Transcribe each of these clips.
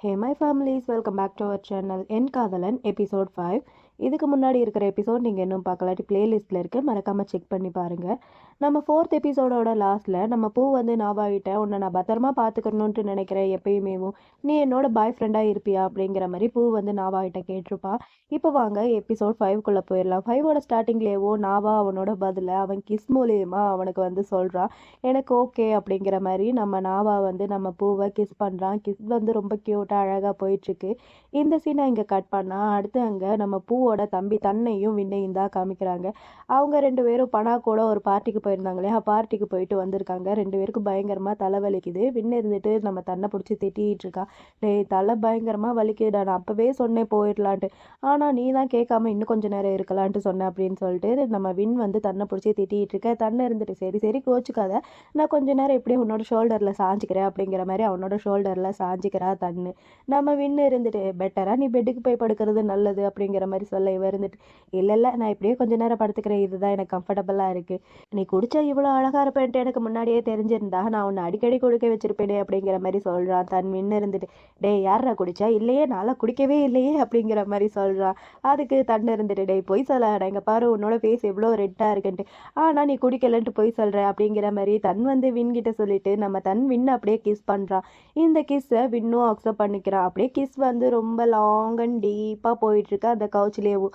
Hey my families welcome back to our channel என் காதலன் episode five இதுக்கு முன்னாடி இருக்கிற எபிசோட் நீங்கள் இன்னும் பார்க்கலாட்டி பிளேலிஸ்ட்டில் இருக்கு. மறக்காமல் செக் பண்ணி பாருங்கள் நம்ம ஃபோர்த் எபிசோடோட லாஸ்ட்டில் நம்ம பூ வந்து நாவாகிட்ட உன்னை நான் பத்திரமா பார்த்துக்கணுன்ட்டு நினைக்கிறேன் எப்பயுமேவும் நீ என்னோட பாய் ஃப்ரெண்டாக இருப்பியா? அப்படிங்கிற மாதிரி பூ வந்து நாவாகிட்ட கேட்டிருப்பா. இப்போ வாங்க எபிசோட் ஃபைவ்க்குள்ளே போயிடலாம். ஃபைவோட ஸ்டார்டிங்லேயேவோ நாவா அவனோட பதிலை அவன் கிஸ் மூலியமா அவனுக்கு வந்து சொல்கிறான் எனக்கு ஓகே அப்படிங்கிற மாதிரி நம்ம நாவா வந்து நம்ம பூவை கிஸ் பண்ணுறான் கிஸ் வந்து ரொம்ப க்யூட்டாக அழகாக போயிட்டுருக்கு. இந்த சீனை இங்கே கட் பண்ணால் அடுத்து அங்கே நம்ம பூ பூவோட தம்பி தன்னையும் விண்ணையும் தான் காமிக்கிறாங்க. அவங்க ரெண்டு பேரும் பனா கூட ஒரு பார்ட்டிக்கு போயிருந்தாங்களே பார்ட்டிக்கு போயிட்டு வந்திருக்காங்க. ரெண்டு பேருக்கும் பயங்கரமாக தலை வலிக்குது. விண்ணை இருந்துட்டு நம்ம தன்னை பிடிச்சி திட்டிகிட்டு இருக்கான் டேய் தலை பயங்கரமாக வலிக்குதுடா. நான் அப்போவே சொன்னேன் போயிடலான்ட்டு. ஆனால் நீ தான் கேட்காம இன்னும் கொஞ்சம் நேரம் இருக்கலான்ட்டு சொன்னேன் அப்படின்னு சொல்லிட்டு நம்ம வின் வந்து தன்னை பிடிச்சி திட்டிகிட்டு இருக்க. தன்னை இருந்துட்டு சரி சரி கோச்சுக்காத. நான் கொஞ்ச நேரம் எப்படியும் உன்னோட ஷோல்டரில் சாஞ்சிக்கிறேன் அப்படிங்கிற மாதிரி அவனோட ஷோல்டரில் சாஞ்சிக்கிறா தன்னு. நம்ம வின்னு இருந்துட்டு பெட்டராக நீ பெட்டுக்கு போய் படுக்கிறது நல்லது அப்படிங்கிற மாதிரி சொல்ல இவ இருந்துட்டு இல்லை இல்லை நான் இப்படியே கொஞ்ச நேரம் படுத்துக்கிறேன். இதுதான் எனக்கு கம்ஃபர்டபுளாக இருக்குது நீ குடிச்சா இவ்வளோ அழகாக இருப்பேன்ட்டு எனக்கு முன்னாடியே தெரிஞ்சிருந்தா நான் உன்னை அடிக்கடி குடிக்க வச்சிருப்பேனே அப்படிங்கிற மாதிரி சொல்கிறான் தன் மின்னு இருந்துட்டு. டேய் யாரா குடிச்சா? இல்லையே நான்லாம் குடிக்கவே இல்லையே அப்படிங்கிற மாதிரி சொல்கிறான் அதுக்கு தண்ணி இருந்துட்டு டேய் பொய் சொல்லாடா இங்கே பாரு உன்னோட ஃபேஸ் எவ்வளோ ரெட்டாக இருக்குன்ட்டு. ஆனால் நீ குடிக்கலன்ட்டு பொய் சொல்கிற அப்படிங்கிற மாதிரி தன் வந்து வின் கிட்ட சொல்லிட்டு நம்ம தன் வின் அப்படியே கிஸ் பண்ணுறான் இந்த கிஸ்ஸை வின்னும் அக்செப்ட் பண்ணிக்கிறான். அப்படியே கிஸ் வந்து ரொம்ப லாங் அண்ட் டீப்பாக போயிட்டுருக்கு அந்த లేవు.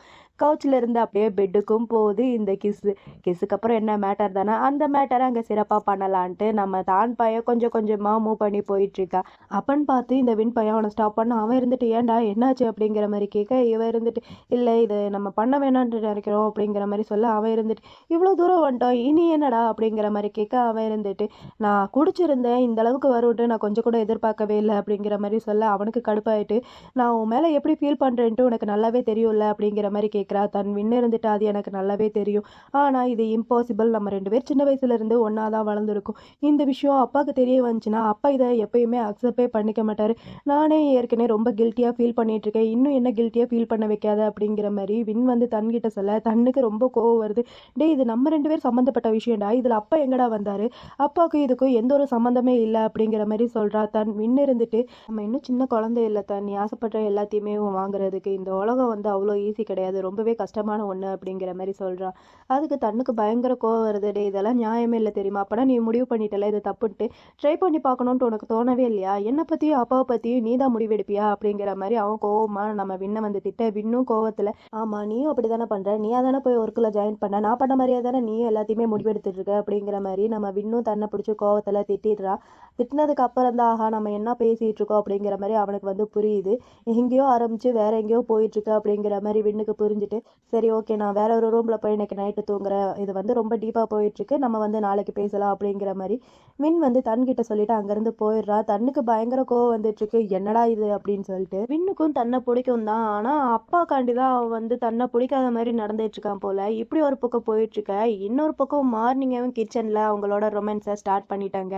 கவுச்சில் இருந்து அப்படியே பெட்டுக்கும் போகுது இந்த கிஸ்ஸு கிஸ்ஸுக்கு அப்புறம் என்ன மேட்டர் தானே? அந்த மேட்டரை அங்கே சிறப்பாக பண்ணலான்ட்டு நம்ம தான் பையன் கொஞ்சம் கொஞ்சமாக மூவ் பண்ணி போயிட்டுருக்கா. அப்பன்னு பார்த்து இந்த வின் பையன் அவனை ஸ்டாப் பண்ண அவன் இருந்துட்டு ஏன்டா என்னாச்சு? அப்படிங்கிற மாதிரி கேட்க இவன் இருந்துட்டு இல்லை இது நம்ம பண்ண வேணான்ட்டு நினைக்கிறோம் அப்படிங்கிற மாதிரி சொல்ல அவன் இருந்துட்டு இவ்வளோ தூரம் வந்துட்டோம் இனி என்னடா? அப்படிங்கிற மாதிரி கேட்க அவன் இருந்துட்டு நான் குடிச்சிருந்தேன் இந்த அளவுக்கு வருவிட்டு நான் கொஞ்சம் கூட எதிர்பார்க்கவே இல்லை அப்படிங்கிற மாதிரி சொல்ல அவனுக்கு கடுப்பாயிட்டு நான் உன் மேலே எப்படி ஃபீல் பண்ணுறேன்ட்டு உனக்கு நல்லாவே தெரியும்ல அப்படிங்கிற மாதிரி கேட்க இருக்கிறா தன் வின்னு இருந்துட்டு அது எனக்கு நல்லாவே தெரியும். ஆனால் இது இம்பாசிபிள் நம்ம ரெண்டு பேர் சின்ன வயசுலேருந்து ஒன்றா தான் வளர்ந்துருக்கும். இந்த விஷயம் அப்பாவுக்கு தெரிய வந்துச்சுன்னா அப்பா இதை எப்பயுமே அக்செப்டே பண்ணிக்க மாட்டார். நானே ஏற்கனவே ரொம்ப கில்ட்டியாக ஃபீல் பண்ணிட்டு இருக்கேன் இன்னும் என்ன கில்ட்டியாக ஃபீல் பண்ண வைக்காத? அப்படிங்கிற மாதிரி வின் வந்து தன்கிட்ட சொல்ல தன்னுக்கு ரொம்ப கோவம் வருது. டே இது நம்ம ரெண்டு பேர் சம்மந்தப்பட்ட விஷயம்டா. இதில் அப்பா எங்கடா வந்தார்? அப்பாவுக்கும் இதுக்கும் எந்த ஒரு சம்மந்தமே இல்லை. அப்படிங்கிற மாதிரி சொல்கிறா தன் வின் இருந்துட்டு நம்ம இன்னும் சின்ன குழந்தை இல்லை தன் நீ ஆசைப்பட்ட எல்லாத்தையுமே வாங்குறதுக்கு இந்த உலகம் வந்து அவ்வளோ ஈஸி கிடையாது. ரொம்பவே கஷ்டமான ஒன்று அப்படிங்கிற மாதிரி சொல்கிறான் அதுக்கு தன்னுக்கு பயங்கர கோவம் வருது. டே இதெல்லாம் நியாயமே இல்லை தெரியுமா? அப்போனா நீ முடிவு பண்ணிட்டல இது தப்புன்ட்டு. ட்ரை பண்ணி பார்க்கணுன்ட்டு உனக்கு தோணவே இல்லையா? என்னை பற்றியும் அப்பாவை பற்றியும் நீ தான் முடிவெடுப்பியா? அப்படிங்கிற மாதிரி அவன் கோவமாக நம்ம விண்ணை வந்து திட்ட விண்ணும் கோவத்தில் ஆமாம் நீயும் அப்படி தானே பண்ணுற நீயா தானே போய் ஒர்க்கில் ஜாயின் பண்ண? நான் பண்ண மாதிரியே தானே நீயும் எல்லாத்தையுமே முடிவெடுத்துட்டு இருக்க? அப்படிங்கிற மாதிரி நம்ம விண்ணும் தன்னை பிடிச்சி கோவத்தில் திட்டிடுறான் திட்டினதுக்கு அப்புறம் தான் ஆஹா நம்ம என்ன பேசிகிட்டு இருக்கோம்? அப்படிங்கிற மாதிரி அவனுக்கு வந்து புரியுது. எங்கேயோ ஆரம்பித்து வேற எங்கேயோ போயிட்டுருக்கு அப்படிங்கிற மாதிரி விண்ணுக்கு புரிஞ்சு புரிஞ்சுட்டு சரி ஓகே நான் வேற ஒரு ரூமில் போய் இன்னைக்கு நைட்டு தூங்குறேன். இது வந்து ரொம்ப டீப்பாக போயிட்டுருக்கு. நம்ம வந்து நாளைக்கு பேசலாம் அப்படிங்கிற மாதிரி வின் வந்து தன்கிட்ட சொல்லிட்டு அங்கேருந்து போயிடுறா. தன்னுக்கு பயங்கர கோவம் வந்துட்டுருக்கு. என்னடா இது? அப்படின்னு சொல்லிட்டு. விண்ணுக்கும் தன்னை பிடிக்கும் தான். ஆனால் அப்பாக்காண்டி தான் அவன் வந்து தன்னை பிடிக்காத மாதிரி நடந்துட்டு இருக்கான் போல. இப்படி ஒரு பக்கம் போயிட்டுருக்க இன்னொரு பக்கம் மார்னிங்காகவும் கிச்சனில் அவங்களோட ரொமான்ஸை ஸ்டார்ட் பண்ணிட்டாங்க.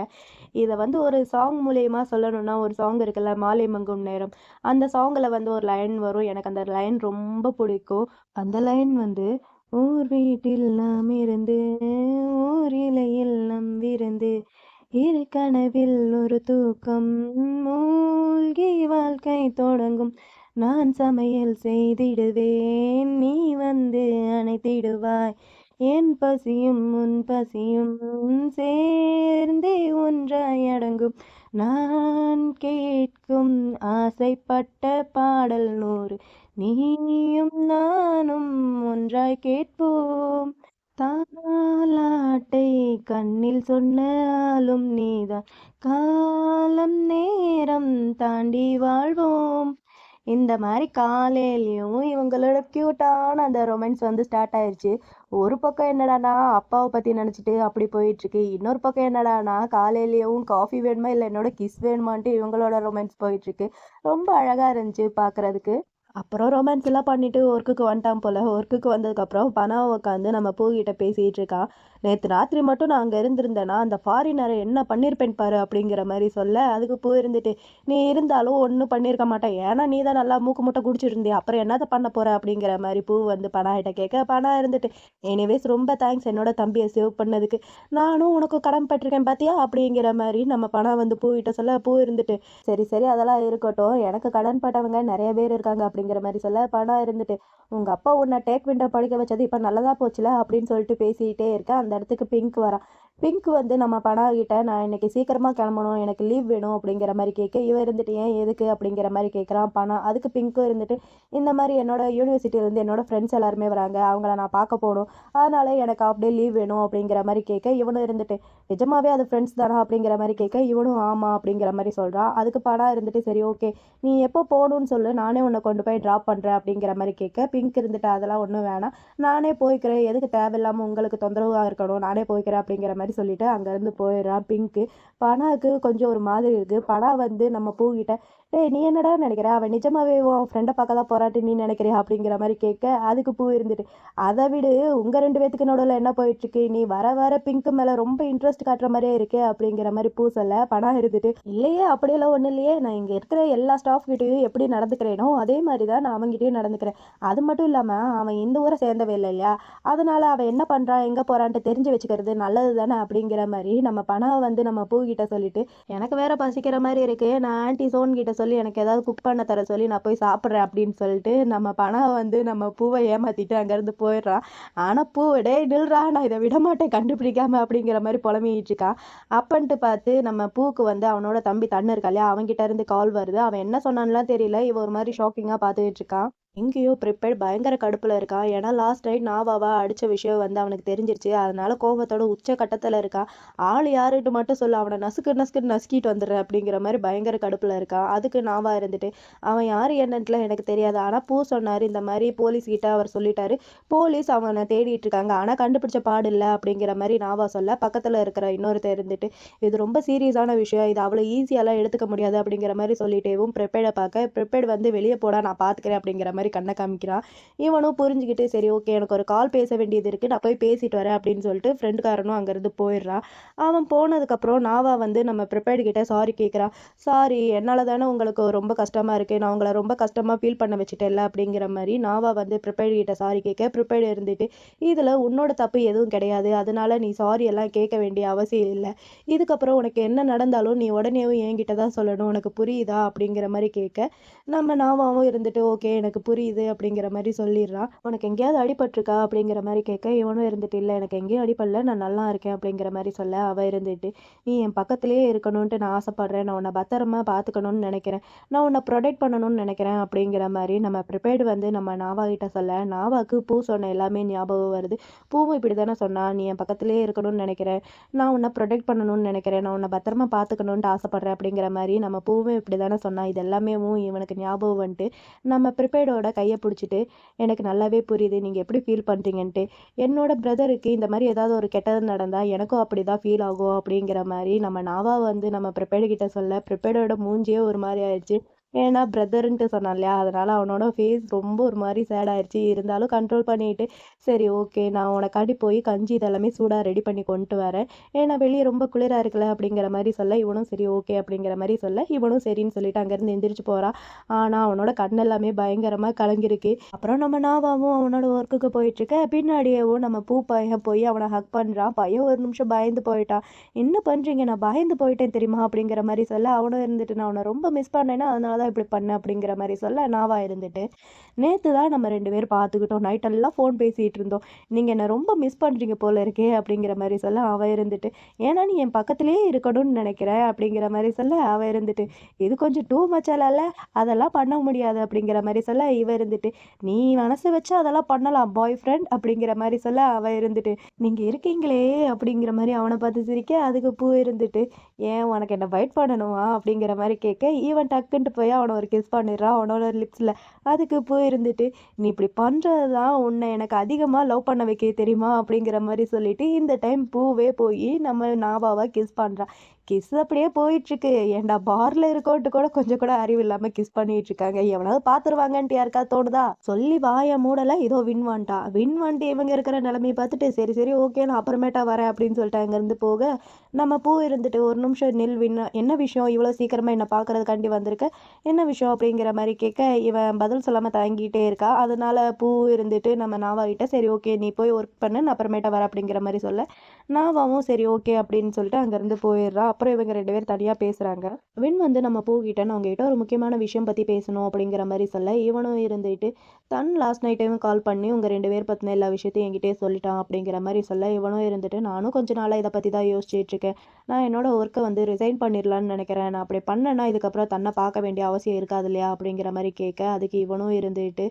இதை வந்து ஒரு சாங் மூலயமா சொல்லணும்னா ஒரு சாங் இருக்குல்ல மாலை மங்கும் நேரம். அந்த சாங்கில் வந்து ஒரு லைன் வரும். எனக்கு அந்த லைன் ரொம்ப பிடிக்கும். அந்த லைன் வந்து ஊர் வீட்டில் நாம் இருந்து இலையில் நம் விருந்து இரு கனவில் ஒரு தூக்கம் மூழ்கி வாழ்க்கை தொடங்கும் நான் சமையல் செய்திடுவேன் நீ வந்து அணைத்திடுவாய் என் பசியும் உன் பசியும் சேர்ந்தே ஒன்றாய் அடங்கும் நான் கேட்கும் ஆசைப்பட்ட பாடல் நூறு நீயும் நானும் ஒன்றாய் கேட்போம். தாலாட்டை கண்ணில் சொன்னாலும் நீதான். காலம் நேரம் தாண்டி வாழ்வோம். இந்த மாதிரி காலையிலையும் இவங்களோட க்யூட்டான அந்த ரொமான்ஸ் வந்து ஸ்டார்ட் ஆயிடுச்சு ஒரு பக்கம் என்னடானா அப்பாவை பற்றி நினச்சிட்டு அப்படி போயிட்டுருக்கு. இன்னொரு பக்கம் என்னடானா காலையிலையும் காஃபி வேணுமா இல்லை என்னோட கிஸ் வேணுமான்ட்டு இவங்களோட ரொமான்ஸ் போயிட்டுருக்கு. ரொம்ப அழகாக இருந்துச்சு பார்க்குறதுக்கு அப்புறம் ரொமான்ஸ் எல்லாம் பண்ணிட்டு ஒர்க்குக்கு வந்துட்டான் போல. ஒர்க்குக்கு வந்ததுக்கப்புறம் பணம் உட்காந்து நம்ம பூகிட்ட பேசிகிட்டு இருக்கான். நேற்று ராத்திரி மட்டும் நான் அங்கே இருந்திருந்தேன்னா அந்த ஃபாரினரை என்ன பண்ணியிருப்பேன் பாரு அப்படிங்கிற மாதிரி சொல்ல அதுக்கு பூ இருந்துட்டு நீ இருந்தாலும் ஒன்றும் பண்ணியிருக்க மாட்டேன். ஏன்னா நீ தான் நல்லா மூக்கு முட்டை குடிச்சிட்டு இருந்தியா அப்புறம் என்னதை பண்ண போகிற அப்படிங்கிற மாதிரி பூ வந்து பணாகிட்ட கேட்க பணம் இருந்துட்டு எனிவேஸ் ரொம்ப தேங்க்ஸ் என்னோட தம்பியை சேவ் பண்ணதுக்கு. நானும் உனக்கு கடன் பட்டிருக்கேன் பார்த்தியா அப்படிங்கிற மாதிரி நம்ம பணம் வந்து பூவிட்ட சொல்ல பூ இருந்துட்டு சரி சரி அதெல்லாம் இருக்கட்டும். எனக்கு கடன் பட்டவங்க நிறைய பேர் இருக்காங்க. அப்படிங்கிற மாதிரி சொல்ல பணம் இருந்துட்டு உங்கள் அப்பா உன்னை டேக் விண்டோ படிக்க வச்சது இப்போ நல்லதாக போச்சுல? அப்படின்னு சொல்லிட்டு பேசிக்கிட்டே இருக்கேன் அந்த இடத்துக்கு பிங்க் வரான் பிங்க் வந்து நம்ம பணம் நான் இன்றைக்கி சீக்கிரமாக கிளம்பணும் எனக்கு லீவ் வேணும் அப்படிங்கிற மாதிரி கேட்க இவன் இருந்துட்டு ஏன் எதுக்கு? அப்படிங்கிற மாதிரி கேட்குறான் பணம் அதுக்கு பிங்க்கும் இருந்துட்டு இந்த மாதிரி என்னோடய யூனிவர்சிட்டியிலேருந்து என்னோடய ஃப்ரெண்ட்ஸ் எல்லாருமே வராங்க. அவங்கள நான் பார்க்க போகணும். அதனால் எனக்கு அப்படியே லீவ் வேணும் அப்படிங்கிற மாதிரி கேட்க இவனும் இருந்துட்டு நிஜமாவே அது ஃப்ரெண்ட்ஸ் தானா? அப்படிங்கிற மாதிரி கேட்க இவனும் ஆமாம் அப்படிங்கிற மாதிரி சொல்கிறான் அதுக்கு பணம் இருந்துட்டு சரி ஓகே. நீ எப்போ போகணும்னு சொல்லு. நானே உன்னை கொண்டு போய் ட்ராப் பண்ணுறேன் அப்படிங்கிற மாதிரி கேட்க பிங்க் இருந்துட்டு அதெல்லாம் ஒன்றும் வேணாம். நானே போய்க்கிறேன். எதுக்கு தேவையில்லாமல் உங்களுக்கு தொந்தரவாக இருக்கணும். நானே போய்க்கிறேன் அப்படிங்கிற மாதிரி சொல்லிட்டு அங்கேருந்து போயிடுறான் பிங்க்கு. பனாவுக்கு கொஞ்சம் ஒரு மாதிரி இருக்குது பனா வந்து நம்ம பூக்கிட்ட டே நீ என்னடா நினைக்கிற? அவன் நிஜமாவே உன் ஃப்ரெண்டை பார்க்க தான் போராட்டி நீ நினைக்கிறியா? அப்படிங்கிற மாதிரி கேட்க அதுக்கு பூ இருந்துட்டு அதை விடு உங்கள் ரெண்டு பேத்துக்கு நடுவில் என்ன போயிட்டுருக்கு நீ வர வர பிங்க்கு மேலே ரொம்ப இன்ட்ரெஸ்ட் காட்டுற மாதிரியே இருக்கே அப்படிங்கிற மாதிரி பூ சொல்ல பணம் இருந்துட்டு இல்லையே அப்படியெல்லாம் ஒன்றும் இல்லையே. நான் இங்கே இருக்கிற எல்லா ஸ்டாஃப் கிட்டேயும் எப்படி நடந்துக்கிறேனோ அதே மாதிரி தான் நான் அவங்ககிட்டயும் நடந்துக்கிறேன். அது மட்டும் இல்லாமல் அவன் இந்த ஊரை சேர்ந்தவே இல்லை இல்லையா? அதனால அவன் என்ன பண்ணுறான் எங்கே போகிறான்ட்டு தெரிஞ்சு வச்சுக்கிறது நல்லது தானே? அப்படிங்கிற மாதிரி நம்ம பணம் வந்து நம்ம பூ கிட்ட சொல்லிட்டு எனக்கு வேற பசிக்கிற மாதிரி இருக்கு. நான் ஆன்டி சோன் கிட்ட சொல்லி எனக்கு ஏதாவது குக் பண்ண தர சொல்லி நான் போய் சாப்பிட்றேன் அப்படின்னு சொல்லிட்டு நம்ம பணம் வந்து நம்ம பூவை ஏமாத்திட்டு அங்கேருந்து போயிடுறான். ஆனால் பூ டேய் நில்றா நான் இதை விட மாட்டேன் கண்டுபிடிக்காம அப்படிங்கிற மாதிரி புலம்பிக்கிட்டு இருக்கான். அப்பன்ட்டு பார்த்து நம்ம பூக்கு வந்து அவனோட தம்பி தண்ணு இருக்கா இல்லையா? அவன்கிட்ட இருந்து கால் வருது. அவன் என்ன சொன்னான்லாம் தெரியல. இவ ஒரு மாதிரி ஷாக்கிங்காக பார்த்துக்கிட்டு இருக்கான். எங்கேயோ ப்ரிப்பேர்ட் பயங்கர கடுப்பில் இருக்கான். ஏன்னா லாஸ்ட் நைட் நாவாவா அடித்த விஷயம் வந்து அவனுக்கு தெரிஞ்சிருச்சு. அதனால கோபத்தோட உச்ச கட்டத்தில் இருக்கான். ஆள் யாருட்டு மட்டும் சொல்ல. அவனை நசுக்கு நசுக்கு நசுக்கிட்டு வந்துடுறேன் அப்படிங்கிற மாதிரி பயங்கர கடுப்பில் இருக்கான். அதுக்கு நாவா இருந்துட்டு அவன் யார் என்னன்ட்டுலாம் எனக்கு தெரியாது. ஆனால் பூ சொன்னார் இந்த மாதிரி போலீஸ் கிட்ட அவர் சொல்லிட்டாரு. போலீஸ் அவனை தேடிட்டு இருக்காங்க. ஆனால் கண்டுபிடிச்ச பாடு இல்லை அப்படிங்கிற மாதிரி நாவா சொல்ல பக்கத்தில் இருக்கிற இன்னொருத்தர் இருந்துட்டு இது ரொம்ப சீரியஸான விஷயம். இது அவ்வளோ ஈஸியாலாம் எடுத்துக்க முடியாது அப்படிங்கிற மாதிரி சொல்லிட்டேவும் ப்ரிப்பேர்டை பார்க்க ப்ரிப்பேர்டு வந்து வெளியே போடா நான் பார்த்துக்கிறேன் அப்படிங்கிற மாதிரி கண்ணை காமிக்கிறான் இவனும் புரிஞ்சுக்கிட்டு சரி ஓகே எனக்கு ஒரு கால் பேச வேண்டியது இருக்குது நான் போய் பேசிட்டு வரேன் அப்படின்னு சொல்லிட்டு ஃப்ரெண்டுக்காரனும் அங்கேருந்து போயிடுறான் அவன் போனதுக்கப்புறம் நாவா வந்து நம்ம ப்ரிப்பேர்டு கிட்டே சாரி கேட்குறான் சாரி என்னால் தானே உங்களுக்கு ரொம்ப கஷ்டமாக இருக்குது நான் உங்களை ரொம்ப கஷ்டமாக ஃபீல் பண்ண வச்சுட்டேன்ல அப்படிங்கிற மாதிரி நாவா வந்து ப்ரிப்பேர்டு கிட்ட சாரி கேட்க ப்ரிப்பேர்டு இருந்துட்டு இதில் உன்னோட தப்பு எதுவும் கிடையாது. அதனால நீ சாரி எல்லாம் கேட்க வேண்டிய அவசியம் இல்லை. இதுக்கப்புறம் உனக்கு என்ன நடந்தாலும் நீ உடனேவும் என்கிட்ட தான் சொல்லணும். உனக்கு புரியுதா? அப்படிங்கிற மாதிரி கேட்க நம்ம நாவாவும் இருந்துட்டு ஓகே எனக்கு புரியுது. புரியுது அப்படிங்கிற மாதிரி சொல்லிடுறான். உனக்கு எங்கேயாவது அடிபட்டிருக்கா அப்படிங்கிற மாதிரி கேட்க இவனும் இருந்துட்டு இல்லை எனக்கு எங்கேயும் அடிபடல நான் நல்லா இருக்கேன் அப்படிங்கிற மாதிரி சொல்ல அவள் இருந்துட்டு நீ என் பக்கத்துலேயே இருக்கணும்ன்ட்டு நான் ஆசைப்படுறேன். நான் உன்னை பத்திரமா பார்த்துக்கணும்னு நினைக்கிறேன். நான் உன்னை ப்ரொடெக்ட் பண்ணணும்னு நினைக்கிறேன் அப்படிங்கிற மாதிரி நம்ம ப்ரிப்பேர்டு வந்து நம்ம நாவா கிட்ட சொல்ல நாவாக்கு பூ சொன்ன எல்லாமே ஞாபகம் வருது. பூவும் இப்படி தானே சொன்னா நீ என் பக்கத்துலேயே இருக்கணும்னு நினைக்கிறேன். நான் உன்னை ப்ரொடெக்ட் பண்ணணும்னு நினைக்கிறேன். நான் உன்னை பத்திரமா பார்த்துக்கணுன்ட்டு ஆசைப்படுறேன் அப்படிங்கிற மாதிரி நம்ம பூவும் இப்படி தானே சொன்னா இது எல்லாமே இவனுக்கு ஞாபகம் வந்துட்டு நம்ம ப்ரிப்பேர்டோட கையை பிடிச்சிட்டு எனக்கு நல்லாவே புரியுது நீங்கள் எப்படி ஃபீல் பண்ணுறீங்கன்ட்டு என்னோட பிரதருக்கு இந்த மாதிரி ஏதாவது ஒரு கெட்டது நடந்தால் எனக்கும் அப்படி தான் ஃபீல் ஆகும். அப்படிங்கிற மாதிரி நம்ம நாவா வந்து நம்ம ப்ரிப்பேர்டு கிட்ட சொல்ல ப்ரிப்பேர்டோட மூஞ்சியே ஒரு மாதிரி ஆயிடுச்சு. ஏன்னா பிரதருன்ட்டு சொன்னான் இல்லையா? அதனால் அவனோட ஃபேஸ் ரொம்ப ஒரு மாதிரி சேட் ஆயிடுச்சு இருந்தாலும் கண்ட்ரோல் பண்ணிட்டு சரி ஓகே நான் உனக்காண்டி போய் கஞ்சி இதெல்லாமே சூடாக ரெடி பண்ணி கொண்டு வரேன். ஏன்னா வெளியே ரொம்ப குளிராக இருக்குல்ல? அப்படிங்கிற மாதிரி சொல்ல இவனும் சரி ஓகே அப்படிங்கிற மாதிரி சொல்ல இவனும் சரின்னு சொல்லிட்டு அங்கேருந்து எந்திரிச்சு போகிறான் ஆனால் அவனோட கண் எல்லாமே பயங்கரமாக கலங்கிருக்கு. அப்புறம் நம்ம நாவாவும் அவனோட ஒர்க்குக்கு போயிட்டுருக்க. பின்னாடியேவும் நம்ம பூ பையன் போய் அவனை ஹக் பண்ணுறான் பையன் ஒரு நிமிஷம் பயந்து போயிட்டான். என்ன பண்ணுறீங்க நான் பயந்து போயிட்டேன் தெரியுமா? அப்படிங்கிற மாதிரி சொல்ல அவனும் இருந்துட்டு நான் அவனை ரொம்ப மிஸ் பண்ணேன்னா அதனால தான் இப்படி பண்ண அப்படிங்கிற மாதிரி சொல்ல நாவா இருந்துட்டு நேற்று தான் நம்ம ரெண்டு பேரும் பார்த்துக்கிட்டோம் நைட்டெல்லாம் ஃபோன் பேசிகிட்டு இருந்தோம். நீங்கள் என்னை ரொம்ப மிஸ் பண்ணுறீங்க போல இருக்கே அப்படிங்கிற மாதிரி சொல்ல அவன் இருந்துட்டு ஏன்னா நீ என் பக்கத்துலேயே இருக்கணும்னு நினைக்கிறேன் அப்படிங்கிற மாதிரி சொல்ல அவன் இருந்துட்டு இது கொஞ்சம் டூ மச்சால அதெல்லாம் பண்ண முடியாது அப்படிங்கிற மாதிரி சொல்ல இவ இருந்துட்டு நீ மனசு வச்சா அதெல்லாம் பண்ணலாம் பாய் ஃப்ரெண்ட் அப்படிங்கிற மாதிரி சொல்ல அவன் இருந்துட்டு நீங்கள் இருக்கீங்களே அப்படிங்கிற மாதிரி அவனை பார்த்து சிரிக்க அதுக்கு பூ இருந்துட்டு ஏன் உனக்கு என்ன வெயிட் பண்ணணுமா அப்படிங்கிற மாதிரி கேட்க ஈவன் டக்குன்ட்டு போய் அவனை ஒரு கிஸ் பண்ணிடுறான் அவனோட லிப்ஸில் அதுக்கு பூ இருந்துட்டு நீ இப்படி பண்ணுறது தான் உன்னை எனக்கு அதிகமாக லவ் பண்ண வைக்க தெரியுமா? அப்படிங்கிற மாதிரி சொல்லிட்டு இந்த டைம் பூவே போய் நம்ம நாபாவை கிஸ் பண்ணுறான் கிஸ் அப்படியே போயிட்டுருக்கு. ஏண்டா பார்ல இருக்கோன்ட்டு கூட கொஞ்சம் கூட அறிவு இல்லாமல் கிஸ் பண்ணிட்டு இருக்காங்க. எவனாவது பார்த்துருவாங்கன்ட்டு யாருக்கா தோணுதா? சொல்லி வாய மூடலை இதோ வின் வந்துட்டா. வின் வந்துட்டு இவங்க இருக்கிற நிலைமையை பார்த்துட்டு சரி சரி ஓகே நான் அப்புறமேட்டா வரேன் அப்படின்னு சொல்லிட்டு அங்கேருந்து போக நம்ம பூ இருந்துட்டு ஒரு நிமிஷம் நில் வின் என்ன விஷயம்? இவ்வளோ சீக்கிரமாக என்னை பார்க்கறதுக்காண்டி வந்திருக்க? என்ன விஷயம் அப்படிங்கிற மாதிரி கேட்க இவன் பதில் சொல்லாமல் தயங்கிட்டே இருக்கா. அதனால பூ இருந்துட்டு நம்ம நாவாகிட்ட சரி ஓகே நீ போய் ஒர்க் பண்ணு நான் அப்புறமேட்டா வரேன் அப்படிங்கிற மாதிரி சொல்ல. நாவாவும் சரி ஓகே அப்படின்னு சொல்லிட்டு அங்கேருந்து போயிடுறா. அப்புறம் இவங்க ரெண்டு பேர் தனியாக பேசுகிறாங்க வின் வந்து நம்ம பூகிட்ட நான் உங்ககிட்ட ஒரு முக்கியமான விஷயம் பற்றி பேசணும் அப்படிங்கிற மாதிரி சொல்ல. இவனும் இருந்துட்டு தன் லாஸ்ட் நைட் டைம் கால் பண்ணி உங்கள் ரெண்டு பேர் பற்றின எல்லா விஷயத்தையும் என்கிட்டே சொல்லிட்டான் அப்படிங்கிற மாதிரி சொல்ல. இவனும் இருந்துட்டு நானும் கொஞ்ச நாளாக இதை பற்றி தான் யோசிச்சுட்டு இருக்கேன். நான் என்னோட ஒர்க்கை வந்து ரிசைன் பண்ணிடலான்னு நினைக்கிறேன். நான் அப்படி பண்ணேன்னா இதுக்கப்புறம் தன்னை பார்க்க வேண்டிய அவசியம் இருக்காது இல்லையா அப்படிங்கிற மாதிரி கேட்க அதுக்கு இவனும் இருந்துட்டு